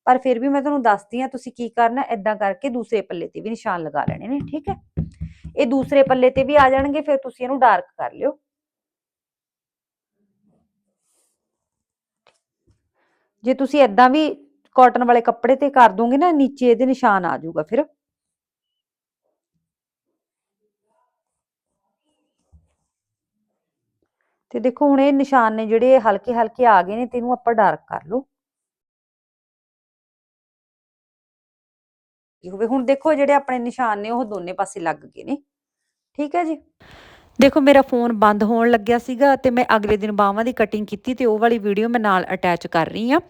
ਪਰ ਫਿਰ ਵੀ ਮੈਂ ਤੁਹਾਨੂੰ ਦੱਸਦੀ ਆ ਤੁਸੀਂ ਕੀ ਕਰਨਾ, ਏਦਾਂ ਕਰਕੇ ਦੂਸਰੇ ਪੱਲੇ ਤੇ ਵੀ ਨਿਸ਼ਾਨ ਲਗਾ ਲੈਣੇ ਨੇ, ਠੀਕ ਹੈ? ਇਹ ਦੂਸਰੇ ਪੱਲੇ ਤੇ ਵੀ ਆ ਜਾਣਗੇ, ਫਿਰ ਤੁਸੀਂ ਇਹਨੂੰ ਡਾਰਕ ਕਰ ਲਿਓ। ਜੇ ਤੁਸੀਂ ਏਦਾਂ ਵੀ ਕਾਟਨ ਵਾਲੇ ਕੱਪੜੇ ਤੇ ਕਰ ਦੋਗੇ ਨਾ, ਨੀਚੇ ਇਹਦੇ ਨਿਸ਼ਾਨ ਆ ਜਾਊਗਾ ਫਿਰ। ਤੇ ਦੇਖੋ ਹੁਣ ਇਹ ਨਿਸ਼ਾਨ ਨੇ ਜਿਹੜੇ ਹਲਕੇ ਹਲਕੇ ਆ ਗਏ ਨੇ ਤੇ ਇਹਨੂੰ ਆਪਾਂ ਡਾਰਕ ਕਰ ਲਓ। ਕੀ ਹੋਵੇ, ਹੁਣ ਦੇਖੋ ਜਿਹੜੇ ਆਪਣੇ ਨਿਸ਼ਾਨ ਨੇ ਉਹ ਦੋਨੇ ਪਾਸੇ ਲੱਗ ਗਏ ਨੇ। ਠੀਕ ਹੈ ਜੀ? ਦੇਖੋ, ਮੇਰਾ ਫੋਨ ਬੰਦ ਹੋਣ ਲੱਗਿਆ ਸੀਗਾ ਤੇ ਮੈਂ ਅਗਲੇ ਦਿਨ ਬਾਹਾਂ ਦੀ ਕਟਿੰਗ ਕੀਤੀ ਤੇ ਉਹ ਵਾਲੀ ਵੀਡੀਓ ਮੈਂ ਨਾਲ ਅਟੈਚ ਕਰ ਰਹੀ ਆ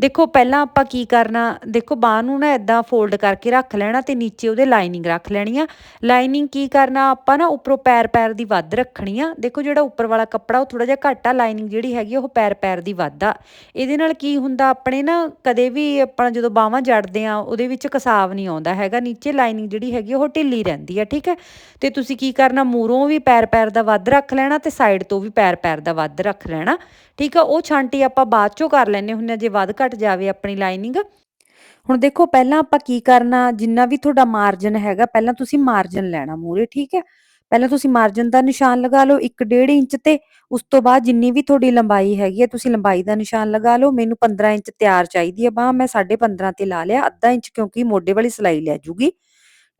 ਦੇਖੋ, ਪਹਿਲਾਂ ਆਪਾਂ ਕੀ ਕਰਨਾ? ਦੇਖੋ, ਬਾਹ ਨੂੰ ਨਾ ਇਦਾਂ ਫੋਲਡ ਕਰਕੇ ਰੱਖ ਲੈਣਾ ਤੇ ਨੀਚੇ ਉਹਦੇ ਲਾਈਨਿੰਗ ਰੱਖ ਲੈਣੀ ਆ। ਲਾਈਨਿੰਗ ਕੀ ਕਰਨਾ? ਆਪਾਂ ਨਾ ਉੱਪਰੋਂ ਪੈਰ ਪੈਰ ਦੀ ਵੱਧ ਰੱਖਣੀ ਆ। ਦੇਖੋ, ਜਿਹੜਾ ਉੱਪਰ ਵਾਲਾ ਕੱਪੜਾ, ਉਹ ਥੋੜਾ ਜਿਹਾ ਘੱਟ ਆ। ਲਾਈਨਿੰਗ ਜਿਹੜੀ ਹੈਗੀ ਉਹ ਪੈਰ ਪੈਰ ਦੀ ਵੱਧ ਆ। ਇਹਦੇ ਨਾਲ ਕੀ ਹੁੰਦਾ? ਆਪਣੇ ਨਾ ਕਦੇ ਵੀ ਆਪਾਂ ਜਦੋਂ ਬਾਹਾਂ ਜੜਦੇ ਆ, ਉਹਦੇ ਵਿੱਚ ਕਸਾਵ ਨਹੀਂ ਆਉਂਦਾ ਹੈਗਾ। ਨੀਚੇ ਲਾਈਨਿੰਗ ਜਿਹੜੀ ਹੈਗੀ ਉਹ ਢਿੱਲੀ ਰਹਿੰਦੀ ਆ, ਠੀਕ ਹੈ? ਤੇ ਤੁਸੀਂ ਕੀ ਕਰਨਾ? ਮੂਰੋਂ ਵੀ ਪੈਰ ਪੈਰ ਦਾ ਵੱਧ ਰੱਖ ਲੈਣਾ ਤੇ ਸਾਈਡ ਤੋਂ ਵੀ ਪੈਰ ਪੈਰ ਦਾ ਵੱਧ ਰੱਖ ਲੈਣਾ। ਠੀਕ ਆ, ਉਹ ਛਾਂਟੀ ਆਪਾਂ ਬਾਅਦ ਚੋਂ ਕਰ ਲੈਨੇ ਹੁੰਨੇ ਆ ਜੇ ਵੱਧ ਘਟ ਜਾਵੇ ਆਪਣੀ ਲਾਈਨਿੰਗ ਹੁਣ ਦੇਖੋ, ਪਹਿਲਾਂ ਆਪਾਂ ਕੀ ਕਰਨਾ, ਜਿੰਨਾ ਵੀ ਤੁਹਾਡਾ ਮਾਰਜਨ ਹੈਗਾ, ਪਹਿਲਾਂ ਤੁਸੀਂ ਮਾਰਜਨ ਲੈਣਾ ਮੂਰੇ ਠੀਕ ਹੈ ਪਹਿਲਾਂ ਤੁਸੀਂ ਮਾਰਜਨ ਦਾ ਨਿਸ਼ਾਨ ਲਗਾ ਲਓ 1.5 ਇੰਚ ਤੇ, ਉਸ ਤੋਂ ਬਾਅਦ ਜਿੰਨੀ ਵੀ ਤੁਹਾਡੀ ਲੰਬਾਈ ਹੈਗੀ ਹੈ ਤੁਸੀਂ ਲੰਬਾਈ ਦਾ ਨਿਸ਼ਾਨ ਲਗਾ ਲਓ। ਮੈਨੂੰ 15 ਇੰਚ ਤਿਆਰ ਚਾਹੀਦੀ ਹੈ ਬਾਹ, ਮੈਂ 15.5 ਤੇ ਲਾ ਲਿਆ, ਅੱਧਾ ਇੰਚ ਕਿਉਂਕਿ ਮੋਢੇ ਵਾਲੀ ਸਲਾਈ ਲੈ ਜੂਗੀ,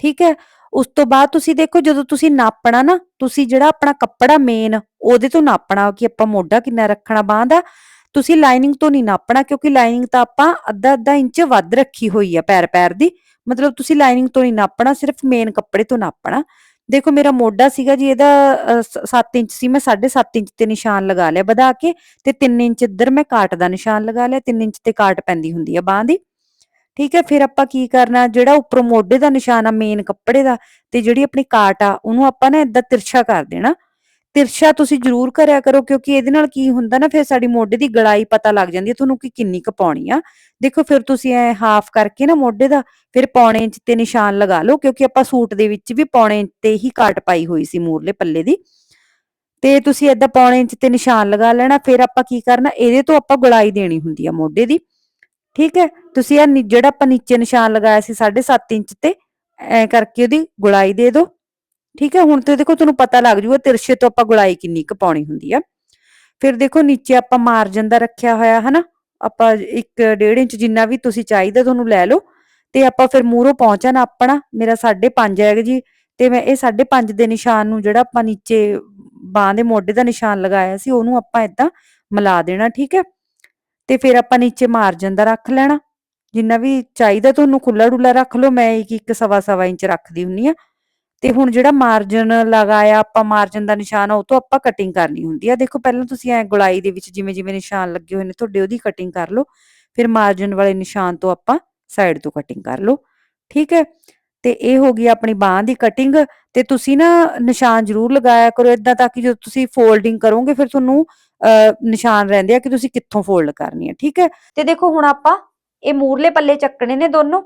ਠੀਕ ਹੈ ਉਸ ਤੋਂ ਬਾਅਦ ਤੁਸੀਂ ਦੇਖੋ ਜਦੋਂ ਤੁਸੀਂ ਨਾਪਣਾ ਨਾ, ਤੁਸੀਂ ਜਿਹੜਾ ਆਪਣਾ ਕੱਪੜਾ ਮੇਨ ਉਹਦੇ ਤੋਂ ਨਾਪਣਾ ਕਿ ਆਪਾਂ ਮੋਢਾ ਕਿੰਨਾ ਰੱਖਣਾ ਬਾਹ ਦਾ, ਤੁਸੀਂ ਲਾਈਨਿੰਗ ਤੋਂ ਨਹੀਂ ਨਾਪਣਾ ਕਿਉਂਕਿ ਲਾਈਨਿੰਗ ਤਾਂ ਆਪਾਂ ਅੱਧਾ ਅੱਧਾ ਇੰਚ ਵੱਧ ਰੱਖੀ ਹੋਈ ਆ ਪੈਰ ਪੈਰ ਦੀ। ਮਤਲਬ ਤੁਸੀਂ ਲਾਈਨਿੰਗ ਤੋਂ ਨਹੀਂ ਨਾਪਣਾ, ਸਿਰਫ ਮੇਨ ਕੱਪੜੇ ਤੋਂ ਨਾਪਣਾ। ਦੇਖੋ ਮੇਰਾ ਮੋਢਾ ਸੀਗਾ ਜੀ ਇਹਦਾ 7 ਇੰਚ ਸੀ, ਮੈਂ 7.5 ਇੰਚ ਤੇ ਨਿਸ਼ਾਨ ਲਗਾ ਲਿਆ ਵਧਾ ਕੇ ਤੇ 3 ਇੰਚ ਇੱਧਰ ਮੈਂ ਕਾਟ ਦਾ ਨਿਸ਼ਾਨ ਲਗਾ ਲਿਆ 3 ਇੰਚ ਤੇ ਕਾਟ ਪੈਂਦੀ ਹੁੰਦੀ ਆ ਬਾਹ ਦੀ। ਠੀਕ ਹੈ, ਫਿਰ ਆਪਾਂ ਕੀ ਕਰਨਾ? ਜਿਹੜਾ ਉੱਪਰੋਂ ਮੋਢੇ ਦਾ ਨਿਸ਼ਾਨ ਆ ਮੇਨ ਕੱਪੜੇ ਦਾ, ਤੇ ਜਿਹੜੀ ਆਪਣੀ ਕਾਟ ਆ, ਉਹਨੂੰ ਆਪਾਂ ਨਾ ਇਦਾਂ ਤਿਰਛਾ ਕਰ ਦੇਣਾ। ਤਿਰਛਾ ਤੁਸੀਂ ਜ਼ਰੂਰ ਕਰਿਆ ਕਰੋ, ਕਿਉਂਕਿ ਇਹਦੇ ਨਾਲ ਕੀ ਹੁੰਦਾ ਨਾ, ਫਿਰ ਸਾਡੀ ਮੋਢੇ ਦੀ ਗੜਾਈ ਪਤਾ ਲੱਗ ਜਾਂਦੀ ਹੈ ਤੁਹਾਨੂੰ ਕਿ ਕਿੰਨੀ ਕੁ ਪਾਉਣੀ ਆ। ਦੇਖੋ, ਫਿਰ ਤੁਸੀਂ ਐ ਹਾਫ ਕਰਕੇ ਨਾ ਮੋਢੇ ਦਾ, ਫਿਰ ਪੌਣੇ ਇੰਚ ਤੇ ਨਿਸ਼ਾਨ ਲਗਾ ਲਓ, ਕਿਉਂਕਿ ਆਪਾਂ ਸੂਟ ਦੇ ਵਿੱਚ ਵੀ ਪੌਣੇ ਇੰਚ ਤੇ ਹੀ ਕਾਟ ਪਾਈ ਹੋਈ ਸੀ ਮੂਰਲੇ ਪੱਲੇ ਦੀ। ਤੇ ਤੁਸੀਂ ਏਦਾਂ ਪੌਣੇ ਇੰਚ ਤੇ ਨਿਸ਼ਾਨ ਲਗਾ ਲੈਣਾ, ਫਿਰ ਆਪਾਂ ਕੀ ਕਰਨਾ, ਇਹਦੇ ਤੋਂ ਆਪਾਂ ਗੁਲਾਈ ਦੇਣੀ ਹੁੰਦੀ ਆ ਮੋਢੇ ਦੀ। ਠੀਕ ਹੈ? ਤੁਸੀਂ ਇਹ ਨੀ- ਜਿਹੜਾ ਆਪਾਂ ਨੀਚੇ ਨਿਸ਼ਾਨ ਲਗਾਇਆ ਸੀ 7.5 ਇੰਚ ਤੇ, ਐ ਕਰਕੇ ਉਹਦੀ ਗੁਲਾਈ ਦੇ ਦਿਓ। ਠੀਕ ਹੈ? ਹੁਣ ਤੇ ਦੇਖੋ ਤੁਹਾਨੂੰ ਪਤਾ ਲੱਗ ਜੂਗਾ ਤਿਰਛੇ ਤੋਂ ਆਪਾਂ ਗੁਲਾਈ ਕਿੰਨੀ ਕੁ ਪਾਉਣੀ ਹੁੰਦੀ ਆ। ਫਿਰ ਦੇਖੋ ਨੀਚੇ ਆਪਾਂ ਮਾਰਜਨ ਦਾ ਰੱਖਿਆ ਹੋਇਆ, ਹਨਾ? ਆਪਾਂ 1.5 ਇੰਚ ਜਿੰਨਾ ਵੀ ਤੁਸੀਂ ਚਾਹੀਦਾ ਤੁਹਾਨੂੰ ਲੈ ਲਓ। ਤੇ ਆਪਾਂ ਫਿਰ ਮੂਹਰੋਂ ਪਹੁੰਚਣਾ ਆਪਣਾ, ਮੇਰਾ 5.5 ਹੈਗਾ ਜੀ। ਤੇ ਮੈਂ ਇਹ 5.5 ਦੇ ਨਿਸ਼ਾਨ ਨੂੰ ਜਿਹੜਾ ਆਪਾਂ ਨੀਚੇ ਬਾਹ ਦੇ ਮੋਢੇ ਦਾ ਨਿਸ਼ਾਨ ਲਗਾਇਆ ਸੀ, ਉਹਨੂੰ ਆਪਾਂ ਇਦਾਂ ਮਿਲਾ ਦੇਣਾ, ਠੀਕ ਹੈ? ਤੇ ਫਿਰ ਆਪਾਂ ਨੀਚੇ ਮਾਰਜਨ ਦਾ ਰੱਖ ਲੈਣਾ। ਜਿੰਨਾ ਵੀ ਚਾਹੀਦਾ ਤੁਹਾਨੂੰ ਖੁੱਲਾ ਡੁੱਲਾ ਰੱਖ ਲਓ, ਮੈਂ ਇੱਕ ਇੱਕ ਸਵਾ ਸਵਾ ਇੰਚ ਰੱਖਦੀ ਹੁੰਨੀ ਆ ਤੇ ਹੁਣ ਜਿਹੜਾ ਮਾਰਜਨ ਲਗਾਇਆ, ਆਪਾਂ ਮਾਰਜਨ ਦਾ ਨਿਸ਼ਾਨ ਆ, ਉਹ ਤੋਂ ਆਪਾਂ ਕਟਿੰਗ ਕਰਨੀ ਹੁੰਦੀ ਆ। ਦੇਖੋ, ਪਹਿਲਾਂ ਤੁਸੀਂ ਐ ਗੁਲਾਈ ਦੇ ਵਿੱਚ ਜਿਵੇਂ ਜਿਵੇਂ ਨਿਸ਼ਾਨ ਲੱਗੇ ਹੋਏ ਨੇ, ਤੁਹਾਡੇ ਉਹਦੀ ਕਟਿੰਗ ਕਰ ਲਓ। ਫਿਰ ਮਾਰਜਨ ਵਾਲੇ ਨਿਸ਼ਾਨ ਤੋਂ ਆਪਾਂ ਸਾਈਡ ਤੋਂ ਕਟਿੰਗ ਕਰ ਲਓ। ਠੀਕ ਹੈ? ਤੇ ਇਹ ਹੋ ਗਈ ਆਪਣੀ ਬਾਹ ਦੀ ਕਟਿੰਗ ਤੇ ਤੁਸੀਂ ਨਾ ਨਿਸ਼ਾਨ ਜ਼ਰੂਰ ਲਗਾਇਆ ਕਰੋ ਇਦਾਂ ਤਾਂ ਕਿ ਜਦੋਂ ਤੁਸੀਂ ਫੋਲਡਿੰਗ ਕਰੋਗੇ ਫਿਰ ਤੁਹਾਨੂੰ ਨਿਸ਼ਾਨ ਰਹਿੰਦੇ ਆ ਕਿ ਤੁਸੀਂ ਕਿੱਥੋਂ ਫੋਲਡ ਕਰਨੀ ਹੈ ਠੀਕ ਹੈ? ਤੇ ਦੇਖੋ ਹੁਣ ਆਪਾਂ ਇਹ ਮੂਰਲੇ ਪੱਲੇ ਚੱਕਣੇ ਨੇ ਦੋਨੋਂ।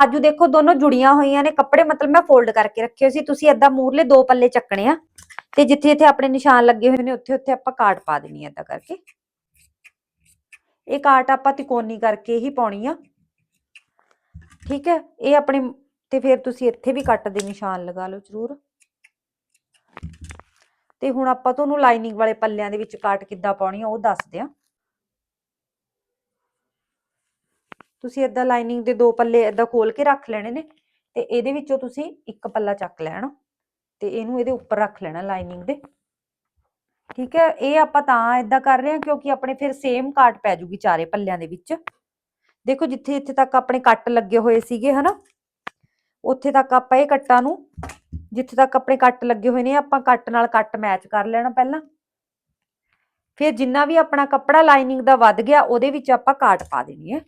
ਆਜੂ ਦੇਖੋ ਦੋਨੋਂ ਜੁੜੀਆਂ ਹੋਈਆਂ ਨੇ, ਕੱਪੜੇ ਮਤਲਬ ਮੈਂ ਫੋਲਡ ਕਰਕੇ ਰੱਖੇ ਸੀ, ਤੁਸੀਂ ਏਦਾਂ ਮੂਰਲੇ ਦੋ ਪੱਲੇ ਚੱਕਣੇ ਆ। ਤੇ ਜਿੱਥੇ ਜਿੱਥੇ ਆਪਣੇ ਨਿਸ਼ਾਨ ਲੱਗੇ ਹੋਏ ਨੇ, ਉੱਥੇ ਉੱਥੇ ਆਪਾਂ ਕਾਟ ਪਾ ਦੇਣੀ ਆ ਏਦਾਂ ਕਰਕੇ। ਇਹ ਕਾਟ ਆਪਾਂ ਤਿਕੋਨੀ ਕਰਕੇ ਹੀ ਪਾਉਣੀ ਆ। ਠੀਕ ਹੈ? ਇਹ ਆਪਣੇ ਤੇ ਫਿਰ ਤੁਸੀਂ ਇੱਥੇ ਵੀ ਕੱਟ ਦੇ ਨਿਸ਼ਾਨ ਲਗਾ ਲਓ ਜ਼ਰੂਰ। ਤੇ ਹੁਣ ਆਪਾਂ ਤੁਹਾਨੂੰ ਲਾਈਨਿੰਗ ਵਾਲੇ ਪੱਲਿਆਂ ਦੇ ਵਿੱਚ ਕਾਟ ਕਿੱਦਾਂ ਪਾਉਣੀ ਆ ਉਹ ਦੱਸਦੇ ਆ ਤੁਸੀਂ ਏਦਾਂ ਲਾਈਨਿੰਗ ਦੇ ਦੋ ਪੱਲੇ ਏਦਾਂ ਖੋਲ ਕੇ ਰੱਖ ਲੈਣੇ ਨੇ ਤੇ ਇਹਦੇ ਵਿੱਚੋਂ ਤੁਸੀਂ ਇੱਕ ਪੱਲਾ ਚੱਕ ਲੈਣਾ ਤੇ ਇਹਨੂੰ ਇਹਦੇ ਉੱਪਰ ਰੱਖ ਲੈਣਾ ਲਾਈਨਿੰਗ ਦੇ। ਠੀਕ ਹੈ, ਇਹ ਆਪਾਂ ਤਾਂ ਏਦਾਂ ਕਰ ਰਹੇ ਹਾਂ ਕਿਉਂਕਿ ਆਪਣੇ ਫਿਰ ਸੇਮ ਕਾਟ ਪੈ ਜੂਗੀ ਚਾਰੇ ਪੱਲਿਆਂ ਦੇ ਵਿੱਚ। ਦੇਖੋ ਜਿੱਥੇ ਜਿੱਥੇ ਤੱਕ ਆਪਣੇ ਕੱਟ ਲੱਗੇ ਹੋਏ ਸੀਗੇ, ਹਨਾ? ਉੱਥੇ ਤੱਕ ਆਪਾਂ ਇਹ ਕੱਟਾਂ ਨੂੰ, ਜਿੱਥੇ ਤੱਕ ਆਪਣੇ ਕੱਟ ਲੱਗੇ ਹੋਏ ਨੇ, ਆਪਾਂ ਕੱਟ ਨਾਲ ਕੱਟ ਮੈਚ ਕਰ ਲੈਣਾ ਪਹਿਲਾਂ। ਫਿਰ ਜਿੰਨਾ ਵੀ ਆਪਣਾ ਕੱਪੜਾ ਲਾਈਨਿੰਗ ਦਾ ਵੱਧ ਗਿਆ, ਉਹਦੇ ਵਿੱਚ ਆਪਾਂ ਕਾਟ ਪਾ ਦੇਣੀ ਹੈ।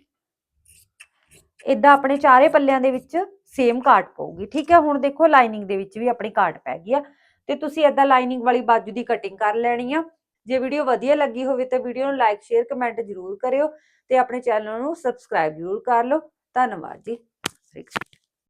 ਇਦਾਂ ਆਪਣੇ ਚਾਰੇ ਪੱਲਿਆਂ ਦੇ ਵਿੱਚ ਸੇਮ ਕਾਟ ਪਊਗੀ, ਠੀਕ ਹੈ? ਹੁਣ ਦੇਖੋ ਲਾਈਨਿੰਗ ਦੇ ਵਿੱਚ ਵੀ ਆਪਣੀ ਕਾਟ ਪੈ ਗਈ ਆ। ਤੇ ਤੁਸੀਂ ਇਦਾਂ ਲਾਈਨਿੰਗ ਵਾਲੀ ਬਾਜੂ ਦੀ ਕਟਿੰਗ ਕਰ ਲੈਣੀ ਆ। ਜੇ ਵੀਡੀਓ ਵਧੀਆ ਲੱਗੀ ਹੋਵੇ ਤਾਂ ਵੀਡੀਓ ਨੂੰ ਲਾਈਕ ਸ਼ੇਅਰ ਕਮੈਂਟ ਜ਼ਰੂਰ ਕਰਿਓ ਤੇ ਆਪਣੇ ਚੈਨਲ ਨੂੰ ਸਬਸਕ੍ਰਾਈਬ ਜ਼ਰੂਰ ਕਰ ਲਓ। ਧੰਨਵਾਦ ਜੀ। ਸਤਿ ਸ਼੍ਰੀ ਅਕਾਲ।